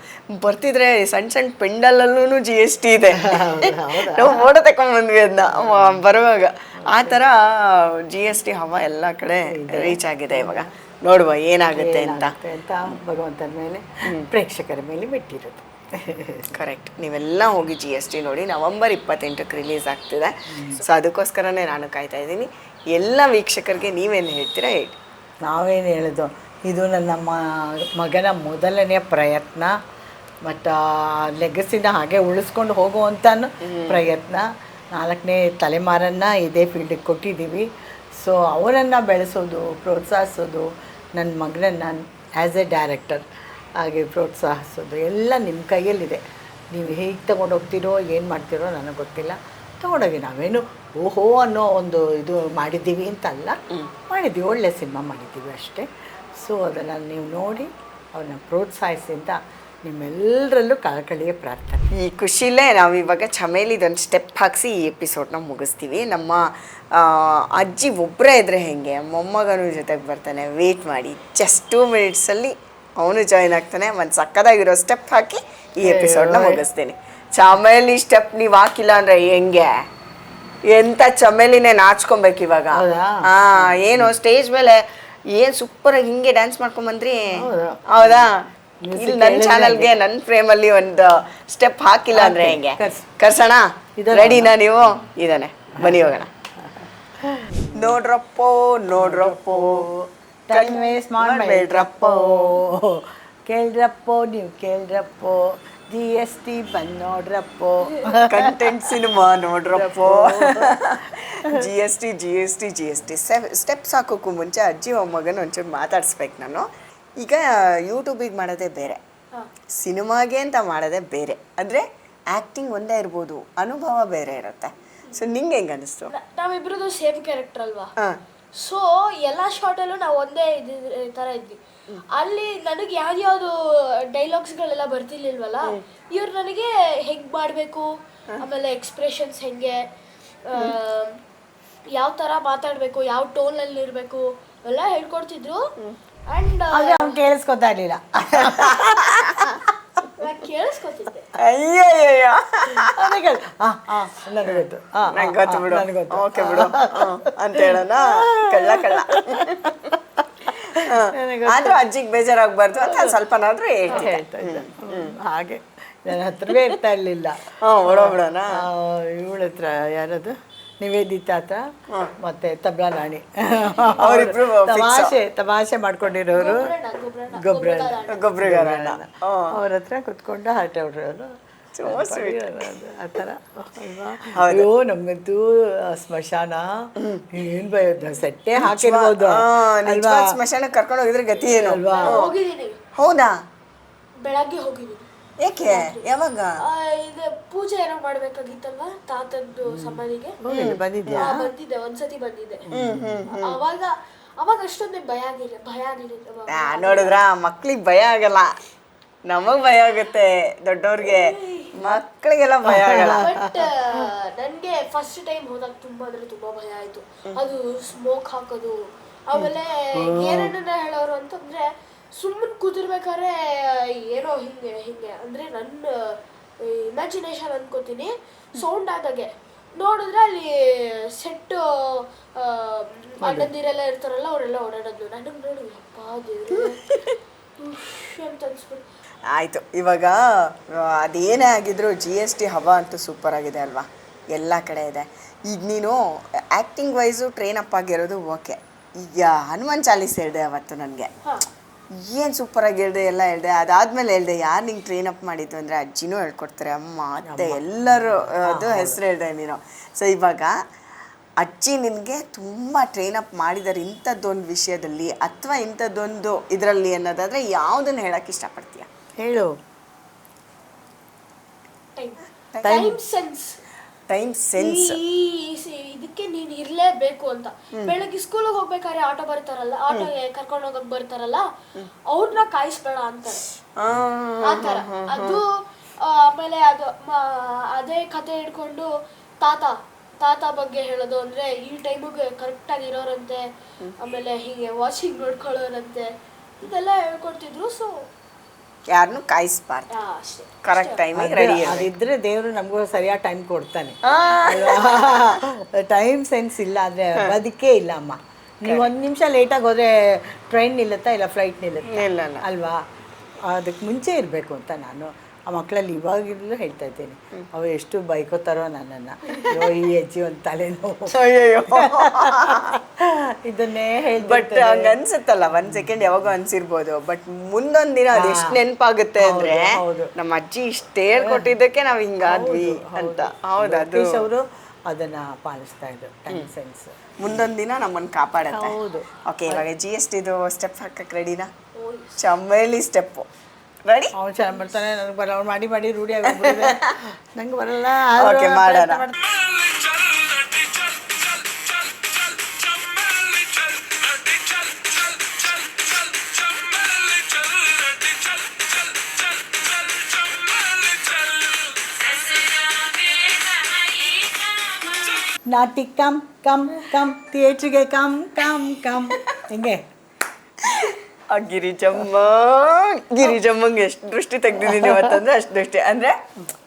Speaker 1: ಬರ್ತಿದ್ರೆ ಸಣ್ಣ ಸಣ್ಣ ಪೆಂಡಲಲ್ಲೂ ಜಿ ಎಸ್ ಟಿ ಇದೆ. ನಾವು ಫೋಟೋ ತಕೊಂಡ್ ಬಂದ್ವಿ ಅದನ್ನ ಬರುವಾಗ. ಆ ಥರ ಜಿ ಎಸ್ ಟಿ ಹವ ಎಲ್ಲ ಕಡೆ ರೀಚ್ ಆಗಿದೆ ಇವಾಗ. ನೋಡುವ ಏನಾಗುತ್ತೆ ಅಂತ.
Speaker 2: ಅಂತ ಭಗವಂತನ ಮೇಲೆ ಪ್ರೇಕ್ಷಕರ ಮೇಲೆ ಬಿಟ್ಟಿರೋದು
Speaker 1: ಕರೆಕ್ಟ್ ನೀವೆಲ್ಲ ಹೋಗಿ ಜಿ ಎಸ್ ಟಿ ನೋಡಿ ನವಂಬರ್ ಇಪ್ಪತ್ತೆಂಟಕ್ಕೆ ರಿಲೀಸ್ ಆಗ್ತಿದೆ. ಸೊ ಅದಕ್ಕೋಸ್ಕರನೇ ನಾನು ಕಾಯ್ತಾ ಇದ್ದೀನಿ. ಎಲ್ಲ ವೀಕ್ಷಕರಿಗೆ ನೀವೇನು ಹೇಳ್ತೀರಾ ಹೇಳಿ.
Speaker 2: ನಾವೇನು ಹೇಳೋದು? ಇದು ನನ್ನ ಮಗನ ಮೊದಲನೆಯ ಪ್ರಯತ್ನ. ಮತ್ತು ಲೆಗಸಿನ ಹಾಗೆ ಉಳಿಸ್ಕೊಂಡು ಹೋಗುವಂಥ ಪ್ರಯತ್ನ. ನಾಲ್ಕನೇ ತಲೆಮಾರನ್ನು ಇದೇ ಫೀಲ್ಡಿಗೆ ಕೊಟ್ಟಿದ್ದೀವಿ. ಸೊ ಅವರನ್ನು ಬೆಳೆಸೋದು ಪ್ರೋತ್ಸಾಹಿಸೋದು ನನ್ನ ಮಗನನ್ನು ಆ್ಯಸ್ ಎ ಡೈರೆಕ್ಟರ್ ಹಾಗೆ ಪ್ರೋತ್ಸಾಹಿಸೋದು ಎಲ್ಲ ನಿಮ್ಮ ಕೈಯಲ್ಲಿದೆ. ನೀವು ಹೇಗೆ ತೊಗೊಂಡೋಗ್ತೀರೋ ಏನು ಮಾಡ್ತೀರೋ ನನಗೆ ಗೊತ್ತಿಲ್ಲ. ತೊಗೊಂಡೋಗಿ ನಾವೇನು ಓಹೋ ಅನ್ನೋ ಒಂದು ಇದು ಮಾಡಿದ್ದೀವಿ ಅಂತಲ್ಲ. ಮಾಡಿದ್ದೀವಿ ಒಳ್ಳೆ ಸಿನಿಮಾ ಮಾಡಿದ್ದೀವಿ ಅಷ್ಟೇ. ಸೊ ಅದನ್ನು ನೀವು ನೋಡಿ ಅವ್ರನ್ನ ಪ್ರೋತ್ಸಾಹಿಸಿ ಅಂತ ನಿಮ್ಮೆಲ್ಲರಲ್ಲೂ ಕಳಕಳಿಯ ಪ್ರಾರ್ಥನೆ.
Speaker 1: ಈ ಖುಷಿಲೇ ನಾವು ಇವಾಗ ಚಮೇಲಿದೊಂದು ಸ್ಟೆಪ್ ಹಾಕಿಸಿ ಈ ಎಪಿಸೋಡ್ನ ಮುಗಿಸ್ತೀವಿ. ನಮ್ಮ ಅಜ್ಜಿ ಒಬ್ಬರೇ ಇದ್ರೆ ಹೆಂಗೆ? ಮೊಮ್ಮಗನೂ ಜೊತೆಗೆ ಬರ್ತಾನೆ. ವೇಟ್ ಮಾಡಿ. ಜಸ್ಟ್ ಟೂ ಮಿನಿಟ್ಸಲ್ಲಿ ಅವನು ಜಾಯ್ನ್ ಆಗ್ತಾನೆ. ಒಂದು ಸಕ್ಕದಾಗಿರೋ ಸ್ಟೆಪ್ ಹಾಕಿ ಈ ಎಪಿಸೋಡ್ನ ಮುಗಿಸ್ತೀನಿ. ಚಮೇಲಿ ಸ್ಟೆಪ್ ನೀವು ಹಾಕಿಲ್ಲ ಅಂದರೆ ಹೆಂಗೆ? ಎಂತ ಚಮೇಲಿನೇ ನಾಚ್ಕೊಬೇಕು ಇವಾಗ? ಹಾ ಏನು ಸ್ಟೇಜ್ ಮೇಲೆ ಏನ್ ಸೂಪರ್ ಆಗಿ ಹಿಂಗೆ ಡ್ಯಾನ್ಸ್ ಮಾಡ್ಕೊಂಡ್ ಬಂದ್ರಿ?
Speaker 2: ಹೌದಾ?
Speaker 1: ಇಲ್ಲಿ ನನ್ನ ಚಾನಲ್ಗೆ ನನ್ನ ಫ್ರೇಮಲ್ಲಿ ಒಂದು ಸ್ಟೆಪ್ ಹಾಕಿಲ್ಲ ಅಂದ್ರೆ ಹೆಂಗೆ?
Speaker 2: ಕರ್ಸ್.
Speaker 1: ಕರ್ಸೋಣ? ರೆಡಿನಾ ನೀವು? ಇದಾನೆ. ಬನ್ನಿ ಹೋಗೋಣ. ನೋಡ್ರಪ್ಪೋ ನೋಡ್ರಪ್ಪೋ.
Speaker 2: ಟೈಮ್ ವೇಸ್ಟ್ ಮಾಡಬೇಡ್ರಪ್ಪೋ. ಕೇಳ್ರಪ್ಪೋ ನೀವು ಕೇಳ್ರಪ್ಪೋ. ಜಿ ಎಸ್ ಟಿ ಬಂದು ನೋಡ್ರಪ್ಪೋ.
Speaker 1: Content cinema ನೋಡ್ರಪ್ಪೋ. G S T G S T G S T steps ಹಾಕೋಕ್ಕೂ ಮುಂಚೆ ಅಜ್ಜಿ ಮಗನ ಒಂಚೂರು ಮಾತಾಡಿಸ್ಬೇಕು ನಾನು. ಈಗ ಯೂಟ್ಯೂಬಿಗೆ ಮಾಡೋದೇ ಬೇರೆ. ಸಿನಿಮಾಗೆ ಅಂತ ಮಾಡೋದೇ ಬೇರೆ. ಅಂದರೆ ಆ್ಯಕ್ಟಿಂಗ್ ಒಂದೇ ಇರ್ಬೋದು ಅನುಭವ ಬೇರೆ ಇರುತ್ತೆ. ಸೊ ನಿಂಗೆ ಹೆಂಗೆ ಅನಿಸ್ತು?
Speaker 3: ನಾವಿಬ್ರದ್ದು ಸೇಮ್ ಕ್ಯಾರೆಕ್ಟರ್ ಅಲ್ವಾ? ಸೊ ಎಲ್ಲ ಶಾರ್ಟಲ್ಲೂ ನಾವು ಒಂದೇ ಥರ ಇದ್ವಿ. ಅಲ್ಲಿ ನನಗೆ ಯಾವ್ದ್ಯಾವ್ದು ಡೈಲಾಗ್ಸ್ಗಳೆಲ್ಲ ಬರ್ತಿರ್ಲಿಲ್ವಲ್ಲ ಇವ್ರು ನನಗೆ ಹೆಂಗ್ ಮಾಡಬೇಕು ಆಮೇಲೆ ಎಕ್ಸ್ಪ್ರೆಷನ್ಸ್ ಹೆಂಗೆ ಯಾವ ಥರ ಮಾತಾಡಬೇಕು ಯಾವ ಟೋನಲ್ಲಿ ಇರಬೇಕು ಎಲ್ಲ ಹೇಳ್ಕೊಡ್ತಿದ್ರು.
Speaker 2: ಆದರೆ ಅವ್ನು ಕೇಳಿಸ್ಕೊತಾ ಇರ್ಲಿಲ್ಲ.
Speaker 3: ಕೇಳಿಸ್ಕೊತಿದ್ದೆ.
Speaker 2: ಅದಕ್ಕೆ ನನಗೆ ಗೊತ್ತು. ಹಾಂ
Speaker 1: ನಂಗೆ ಗೊತ್ತು ಬಿಡು.
Speaker 2: ನನಗೆ ಗೊತ್ತು.
Speaker 1: ಓಕೆ ಬಿಡು. ಅಂತ ಹೇಳೋಣ. ಕಳ್ಳ ಕಳ್ಳ. ಆದ್ರೂ ಅಜ್ಜಿಗೆ ಬೇಜಾರಾಗ್ಬಾರ್ದು ಅಂತ ಸ್ವಲ್ಪ ಸ್ವಲ್ಪನಾದ್ರೂ ಹೇಳ್ತೀನಿ
Speaker 2: ಹೇಳ್ತಾ ಇದ್ದ. ಹ್ಮ್, ಹಾಗೆ. ನನ್ನ ಹತ್ರವೇ ಇರ್ತಾ ಇರ್ಲಿಲ್ಲ.
Speaker 1: ಹ್ಞೂ ಓಡೋಗ್ಬಿಡೋಣ.
Speaker 2: ಇವಳ ಹತ್ರ ಯಾರದು? ನಿವೇದಿತಾ ಹತ್ರ ಮತ್ತೆ ತಬ್ಲಾ ನಾಣಿ
Speaker 1: ಅವರಿಬ್ರು.
Speaker 2: ತಮಾಷೆ ತಮಾಷೆ ಮಾಡ್ಕೊಂಡಿರೋರು
Speaker 3: ಗೊಬ್ಬರ
Speaker 2: ಗೊಬ್ಬರ
Speaker 1: ಗೊಬ್ಬರಗಾರಣ್ಣ
Speaker 2: ಅವ್ರ ಹತ್ರ ಕುತ್ಕೊಂಡು ಹರಟೆ
Speaker 1: ಅವರು sweet.
Speaker 2: ಆ ಥರ. ಅಲ್ವಾ? ಅಯ್ಯೋ ನಮಗಂತೂ ಆ ಸ್ಮಶಾನ. ಏನ್ ಭಯ ಸೆಟ್ಟೆ ಹಾಕಿರ್ಬೋದು.
Speaker 1: ಸ್ಮಶಾನಕ್ಕೆ ಕರ್ಕೊಂಡು ಹೋಗಿದ್ರೆ ಗತಿ ಏನು?
Speaker 2: ಅಲ್ವಾ?
Speaker 1: ಹೌದಾ?
Speaker 3: ಬೆಳಗ್ಗೆ ಹೋಗಿದ್ದೀನಿ.
Speaker 1: ಏಕೆ? ಯಾವಾಗ?
Speaker 3: ಇದು ಪೂಜೆ ಏನೋ ಮಾಡ್ಬೇಕಾಗಿತ್ತಲ್ವಾ ತಾತದ್ದು ಸಮಾಧಿಗೆ?
Speaker 2: ಬಂದಿದ್ಯಾ?
Speaker 3: ಬಂದಿದ್ದೆ. ಒಂದ್ಸತಿ ಬಂದಿದ್ದೆ. ಅವಾಗ ಅವಾಗ ಅಷ್ಟೊಂದೇ ಭಯ ಆಗಿಲ್ಲ ಭಯ
Speaker 1: ಆಗಿಲ್ಲ ನೋಡಿದ್ರ ಮಕ್ಳಿಗೆ ಭಯ ಆಗಲ್ಲ. ನಮಗ್ ಭಯ ಆಗುತ್ತೆ ದೊಡ್ಡವ್ರಿಗೆ. ಮಕ್ಳಿಗೆಲ್ಲ ಭಯ ಆಗಲ್ಲ.
Speaker 3: ಬಟ್ ನನ್ಗೆ ಫಸ್ಟ್ ಟೈಮ್ ಹೋದಾಗ ತುಂಬಾ ಅಂದ್ರೆ ತುಂಬಾ ಭಯ ಆಯ್ತು. ಅದು ಸ್ಮೋಕ್ ಹಾಕೋದು ಆಮೇಲೆ ಏನನ್ನ ಹೇಳೋರು ಅಂತಂದ್ರೆ ಸುಮ್ಮನೆ ಕೂತಿರ್ಬೇಕಾದ್ರೆ ಏನೋ ಹಿಂಗೆ ಹಿಂಗೆ. ಅಂದರೆ ನನ್ನ ಇಮ್ಯಾಜಿನೇಷನ್ ಅನ್ಕೋತೀನಿ. ಸೌಂಡ್ ಆದಾಗೆ. ನೋಡಿದ್ರೆ ಅಲ್ಲಿ ಸೆಟ್ ಅಣ್ಣಂದಿರೆಲ್ಲ ಇರ್ತಾರಲ್ಲ ಅವರೆಲ್ಲ ಓಡಾಡೋದು. ನನಗೆ ನೋಡಿ ಅಪ್ಪ ಅಂತ ಅನ್ಸ್ಬಿಟ್ಟು
Speaker 1: ಆಯಿತು. ಇವಾಗ ಅದೇನೇ ಆಗಿದ್ರು ಜಿ ಎಸ್ ಟಿ ಹವಾ ಅಂತೂ ಸೂಪರ್ ಆಗಿದೆ ಅಲ್ವಾ? ಎಲ್ಲ ಕಡೆ ಇದೆ. ಈಗ ನೀನು ಆ್ಯಕ್ಟಿಂಗ್ ವೈಸು ಟ್ರೈನ್ ಅಪ್ ಆಗಿರೋದು ಓಕೆ ಈಗ ಹನುಮಾನ್ ಚಾಲೀಸ್ ಹೇಳಿದೆ ಅವತ್ತು ನನಗೆ. ಏನು ಸೂಪರಾಗಿ ಹೇಳಿದೆ ಎಲ್ಲ ಹೇಳ್ದೆ. ಅದಾದ್ಮೇಲೆ ಹೇಳ್ದೆ ಯಾರು ನಿಂಗೆ ಟ್ರೈನ್ ಅಪ್ ಮಾಡಿದ್ದು ಅಂದರೆ ಅಜ್ಜಿನೂ ಹೇಳ್ಕೊಡ್ತಾರೆ. ಅಮ್ಮ ಅತ್ತೆ ಎಲ್ಲರೂ ಅದು ಹೆಸರು ಹೇಳ್ದೆ ನೀನು. ಸೊ ಇವಾಗ ಅಜ್ಜಿ ನಿನಗೆ ತುಂಬ ಟ್ರೈನ್ ಅಪ್ ಮಾಡಿದ್ದಾರೆ ಇಂಥದ್ದೊಂದು ವಿಷಯದಲ್ಲಿ ಅಥವಾ ಇಂಥದ್ದೊಂದು ಇದರಲ್ಲಿ ಅನ್ನೋದಾದರೆ ಯಾವುದನ್ನು ಹೇಳಕ್ಕೆ ಇಷ್ಟಪಡ್ತೀಯ?
Speaker 2: ಹೇಳು.
Speaker 3: Time sense
Speaker 1: time sense.
Speaker 3: ಈ ಇದಕ್ಕೆ ನೀನ್ ಇರ್ಲೇಬೇಕು ಅಂತ. ಬೆಳಗ್ಗೆ ಸ್ಕೂಲಿಗೆ ಹೋಗ್ಬೇಕಾದ್ರೆ ಆಟೋ ಬರ್ತಾರಲ್ಲ ಆಟೋ ಕರ್ಕೊಂಡು ಹೋಗಕ್ ಬರ್ತಾರಲ್ಲ ಅವ್ರನ್ನ ಕಾಯಿಸ್ಬೇಡ ಅಂತ ಆ ಥರ. ಅದು ಆ, ಆಮೇಲೆ ಅದು ಮ- ಅದೇ ಕತೆ ಹಿಡ್ಕೊಂಡು ತಾತ ತಾತ ಬಗ್ಗೆ ಹೇಳೋದು ಅಂದ್ರೆ ಈ ಟೈಮಿಗೆ ಕರೆಕ್ಟಾಗಿ ಇರೋರಂತೆ ಆಮೇಲೆ ಹೀಗೆ ವಾಚಿಂಗ್ ನೋಡ್ಕೊಳ್ಳೋರಂತೆ ಇದೆಲ್ಲ ಹೇಳ್ಕೊಡ್ತಿದ್ರು. ಸೊ
Speaker 1: ಯಾರನ್ನೂ ಕಾಯಿಸ್ಬಾರ್ದು.
Speaker 3: ಅಷ್ಟೇ.
Speaker 1: ಕರೆಕ್ಟ್ ಟೈಮಿಗೆ ರೆಡಿ
Speaker 2: ಅದಿದ್ರೆ ದೇವರು ನಮಗೂ ಸರಿಯಾದ ಟೈಮ್ ಕೊಡ್ತಾನೆ. ಟೈಮ್ ಸೆನ್ಸ್ ಇಲ್ಲ ಅಂದರೆ ಅದಕ್ಕೆ ಇಲ್ಲ ಅಮ್ಮ. ನೀವು ಒಂದು ನಿಮಿಷ ಲೇಟಾಗಿ ಹೋದರೆ ಟ್ರೈನ್ ನಿಲ್ಲುತ್ತಾ ಇಲ್ಲ ಫ್ಲೈಟ್ ನಿಲ್ಲುತ್ತಾ. ಅಲ್ವಾ? ಅದಕ್ಕೆ ಮುಂಚೆ ಇರಬೇಕು ಅಂತ ನಾನು. ಆ ಮಕ್ಕಳಲ್ಲಿ ಇವಾಗಿರ್ಲೂ ಹೇಳ್ತಾ ಇದ್ದೀನಿ ಅವ್ರು ಎಷ್ಟು ಬೈಕೋತಾರೋ ನನ್ನನ್ನು. ಅಯ್ಯೋ ಈ ಹೆಜ್ಜೆ ಒಂದು ತಲೆನೋವು.
Speaker 1: ಇದನ್ನೇ
Speaker 2: ಇದನ್ನೇ
Speaker 1: ಬಟ್ ಹಂಗ ಅನ್ಸುತ್ತಲ್ಲ ಒಂದ್ ಸೆಕೆಂಡ್ ಯಾವಾಗೋ ಅನ್ಸಿರ್ಬೋದು. ಬಟ್ ಮುಂದೊಂದ್ ದಿನ ಅದು ಎಷ್ಟು ನೆನಪಾಗುತ್ತೆ ಅಂದ್ರೆ
Speaker 2: ಹೌದು.
Speaker 1: ನಮ್ಮ ಅಜ್ಜಿ ಇಷ್ಟ ಹೇಳ್ಕೊಟ್ಟಿದ್ದಕ್ಕೆ ನಾವ್ ಹಿಂಗಾದ್ವಿ ಅಂತ. ಹೌದು. ಅದು.
Speaker 2: ಅವರು ಅದನ್ನ ಪಾಲಿಸ್ತಾ ಇದ್ರು ಟೈಮ್ ಸೆನ್ಸ್
Speaker 1: ಮುಂದೊಂದ್ ದಿನ ನಮ್ಮನ್ನ ಕಾಪಾಡತ್ತೆ.
Speaker 2: ಹೌದು.
Speaker 1: ಓಕೆ ಇವಾಗ ಜಿ ಎಸ್ ಟಿದು ಸ್ಟೆಪ್ ಹಾಕಕ್ ರೆಡಿನಾ ಚಮೇಲಿ ಸ್ಟೆಪ್ಪು ರೆಡಿ
Speaker 2: ಅವ್ನು ಚೆನ್ನಾಗಿ ಬರ್ತಾನೆ ನನಗೆ ಬರಲ್ಲ ಅವ್ನು ಮಾಡಿ ಮಾಡಿ ರೂಢಿ ಆಗೋಗ್ಬಿಟ್ಟಿದೆ ನಂಗೆ ಬರಲ್ಲ
Speaker 1: Okay,
Speaker 2: ಆದ್ರೂ
Speaker 1: ಮಾಡೋಣ.
Speaker 2: ಪ್ರಯತ್ನ ಮಾಡ್ತೀನಿ. ನಾಟಿ ಕಮ್ ಕಮ್ ಕಮ್ ಥಿಯೇಟ್ರಿಗೆ ಕಮ್ ಕಮ್ ಕಮ್ ಹಿಂಗೆ
Speaker 1: ಆ ಗಿರಿಜಮ್ಮ, ಗಿರಿಜಮ್ಮಂಗೆ ಎಷ್ಟು ದೃಷ್ಟಿ ತೆಗ್ದಿದ್ದೀನಿ ಇವತ್ತಂದ್ರೆ ಅಷ್ಟು ದೃಷ್ಟಿ. ಅಂದರೆ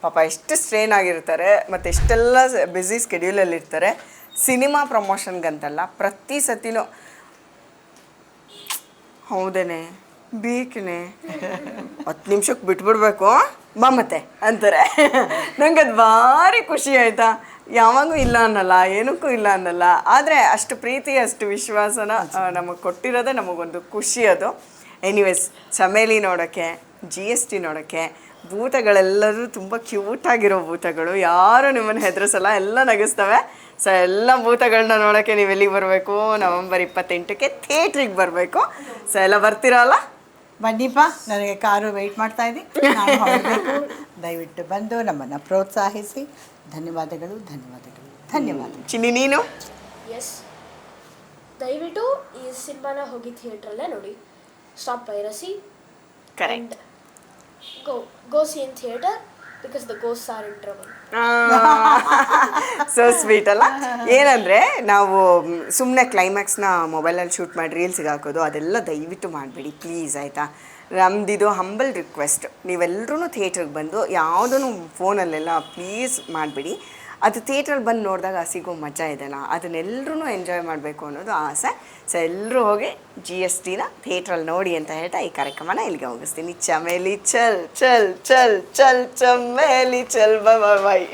Speaker 1: ಪಾಪ ಎಷ್ಟು ಸ್ಟ್ರೇನ್ ಆಗಿರ್ತಾರೆ, ಮತ್ತು ಎಷ್ಟೆಲ್ಲ ಬ್ಯುಸಿ ಸ್ಕೆಡ್ಯೂಲಲ್ಲಿ ಇರ್ತಾರೆ, ಸಿನಿಮಾ ಪ್ರಮೋಷನ್ಗಂತಲ್ಲ ಪ್ರತಿ ಸತಿನೂ ಹೌದೇನೆ, ಬೇಕನೆ. ಹತ್ತು ನಿಮಿಷಕ್ಕೆ ಬಿಟ್ಬಿಡ್ಬೇಕು ಬಾ ಮತ್ತೆ, ಅಂತಾರೆ. ನಂಗೆ ಅದು ಭಾರಿ ಖುಷಿ ಆಯ್ತಾ? ಯಾವಾಗೂ ಇಲ್ಲ ಅನ್ನಲ್ಲ, ಏನಕ್ಕೂ ಇಲ್ಲ ಅನ್ನಲ್ಲ. ಆದರೆ ಅಷ್ಟು ಪ್ರೀತಿ ಅಷ್ಟು ವಿಶ್ವಾಸನ ನಮಗೆ ಕೊಟ್ಟಿರೋದೇ ನಮಗೊಂದು ಖುಷಿ ಅದು. ಎನಿವೇಸ್ ಚಮೇಲಿ ನೋಡೋಕ್ಕೆ ಜಿ ಎಸ್ ಟಿ ನೋಡೋಕ್ಕೆ ಭೂತಗಳೆಲ್ಲರೂ ತುಂಬ ಕ್ಯೂಟಾಗಿರೋ ಭೂತಗಳು. ಯಾರು ನಿಮ್ಮನ್ನು ಹೆದರಿಸಲ್ಲ, ಎಲ್ಲ ನಗಿಸ್ತವೆ. ಸೊ ಎಲ್ಲ ಭೂತಗಳನ್ನ ನೋಡೋಕ್ಕೆ ನೀವು ಎಲ್ಲಿಗೆ ಬರಬೇಕು? ನವಂಬರ್ ಇಪ್ಪತ್ತೆಂಟಕ್ಕೆ ಥಿಯೇಟ್ರಿಗೆ ಬರಬೇಕು. ಸೊ ಎಲ್ಲ ಬರ್ತೀರಲ್ಲ
Speaker 2: ಬನ್ನಿಪ್ಪ ನನಗೆ ಕಾರು ವೆಯ್ಟ್ ಮಾಡ್ತಾ ಇದ್ದೀನಿ. ದಯವಿಟ್ಟು ಬಂದು ನಮ್ಮನ್ನು ಪ್ರೋತ್ಸಾಹಿಸಿ. ಧನ್ಯವಾದಗಳು ಧನ್ಯವಾದಗಳು. ಧನ್ಯವಾದಗಳು.
Speaker 1: ಚಿನ್ನಿ ನೀನು?
Speaker 3: ಎಸ್ ದಯವಿಟ್ಟು ಈ ಸಿನಿಮಾನ ಹೋಗಿ ಥಿಯೇಟ್ರಲ್ಲೇ ನೋಡಿ. Stop piracy
Speaker 1: correct
Speaker 3: go go see in theatre because the goes are in trouble
Speaker 1: so sweet ಅಲ್ಲ? ಏನಂದರೆ ನಾವು ಸುಮ್ಮನೆ ಕ್ಲೈಮ್ಯಾಕ್ಸ್ನ ಮೊಬೈಲಲ್ಲಿ ಶೂಟ್ ಮಾಡಿ ರೀಲ್ಸ್ಗೆ ಹಾಕೋದು ಅದೆಲ್ಲ ದಯವಿಟ್ಟು ಮಾಡಬೇಡಿ ಪ್ಲೀಸ್ ಆಯಿತಾ? ನಮ್ದಿದು ಹಂಬಲ್ ರಿಕ್ವೆಸ್ಟ್ ನೀವೆಲ್ಲರೂ ಥಿಯೇಟ್ರಿಗೆ ಬಂದು ಯಾವುದೂ ಫೋನಲ್ಲೆಲ್ಲ ಪ್ಲೀಸ್ ಮಾಡಬೇಡಿ ಅದು ಥಿಯೇಟ್ರಲ್ಲಿ ಬಂದು ನೋಡಿದಾಗ ಸಿಗೋ ಮಜಾ ಇದೆಲ್ಲ ಅದನ್ನೆಲ್ಲರೂ ಎಂಜಾಯ್ ಮಾಡಬೇಕು ಅನ್ನೋದು ಆಸೆ ಸೊ ಎಲ್ಲರೂ ಹೋಗಿ ಜಿ ಎಸ್ ಟಿನ ಥಿಯೇಟ್ರಲ್ಲಿ ನೋಡಿ ಅಂತ ಹೇಳ್ತಾ ಈ ಕಾರ್ಯಕ್ರಮನ ಇಲ್ಲಿಗೆ ಹೋಗಿಸ್ತೀನಿ ಚಮೇಲಿ ಚಲ್ ಚಲ್ ಚಲ್ ಚಲ್ ಚಮೇಲಿ ಚಲ್ ಬಾಯ್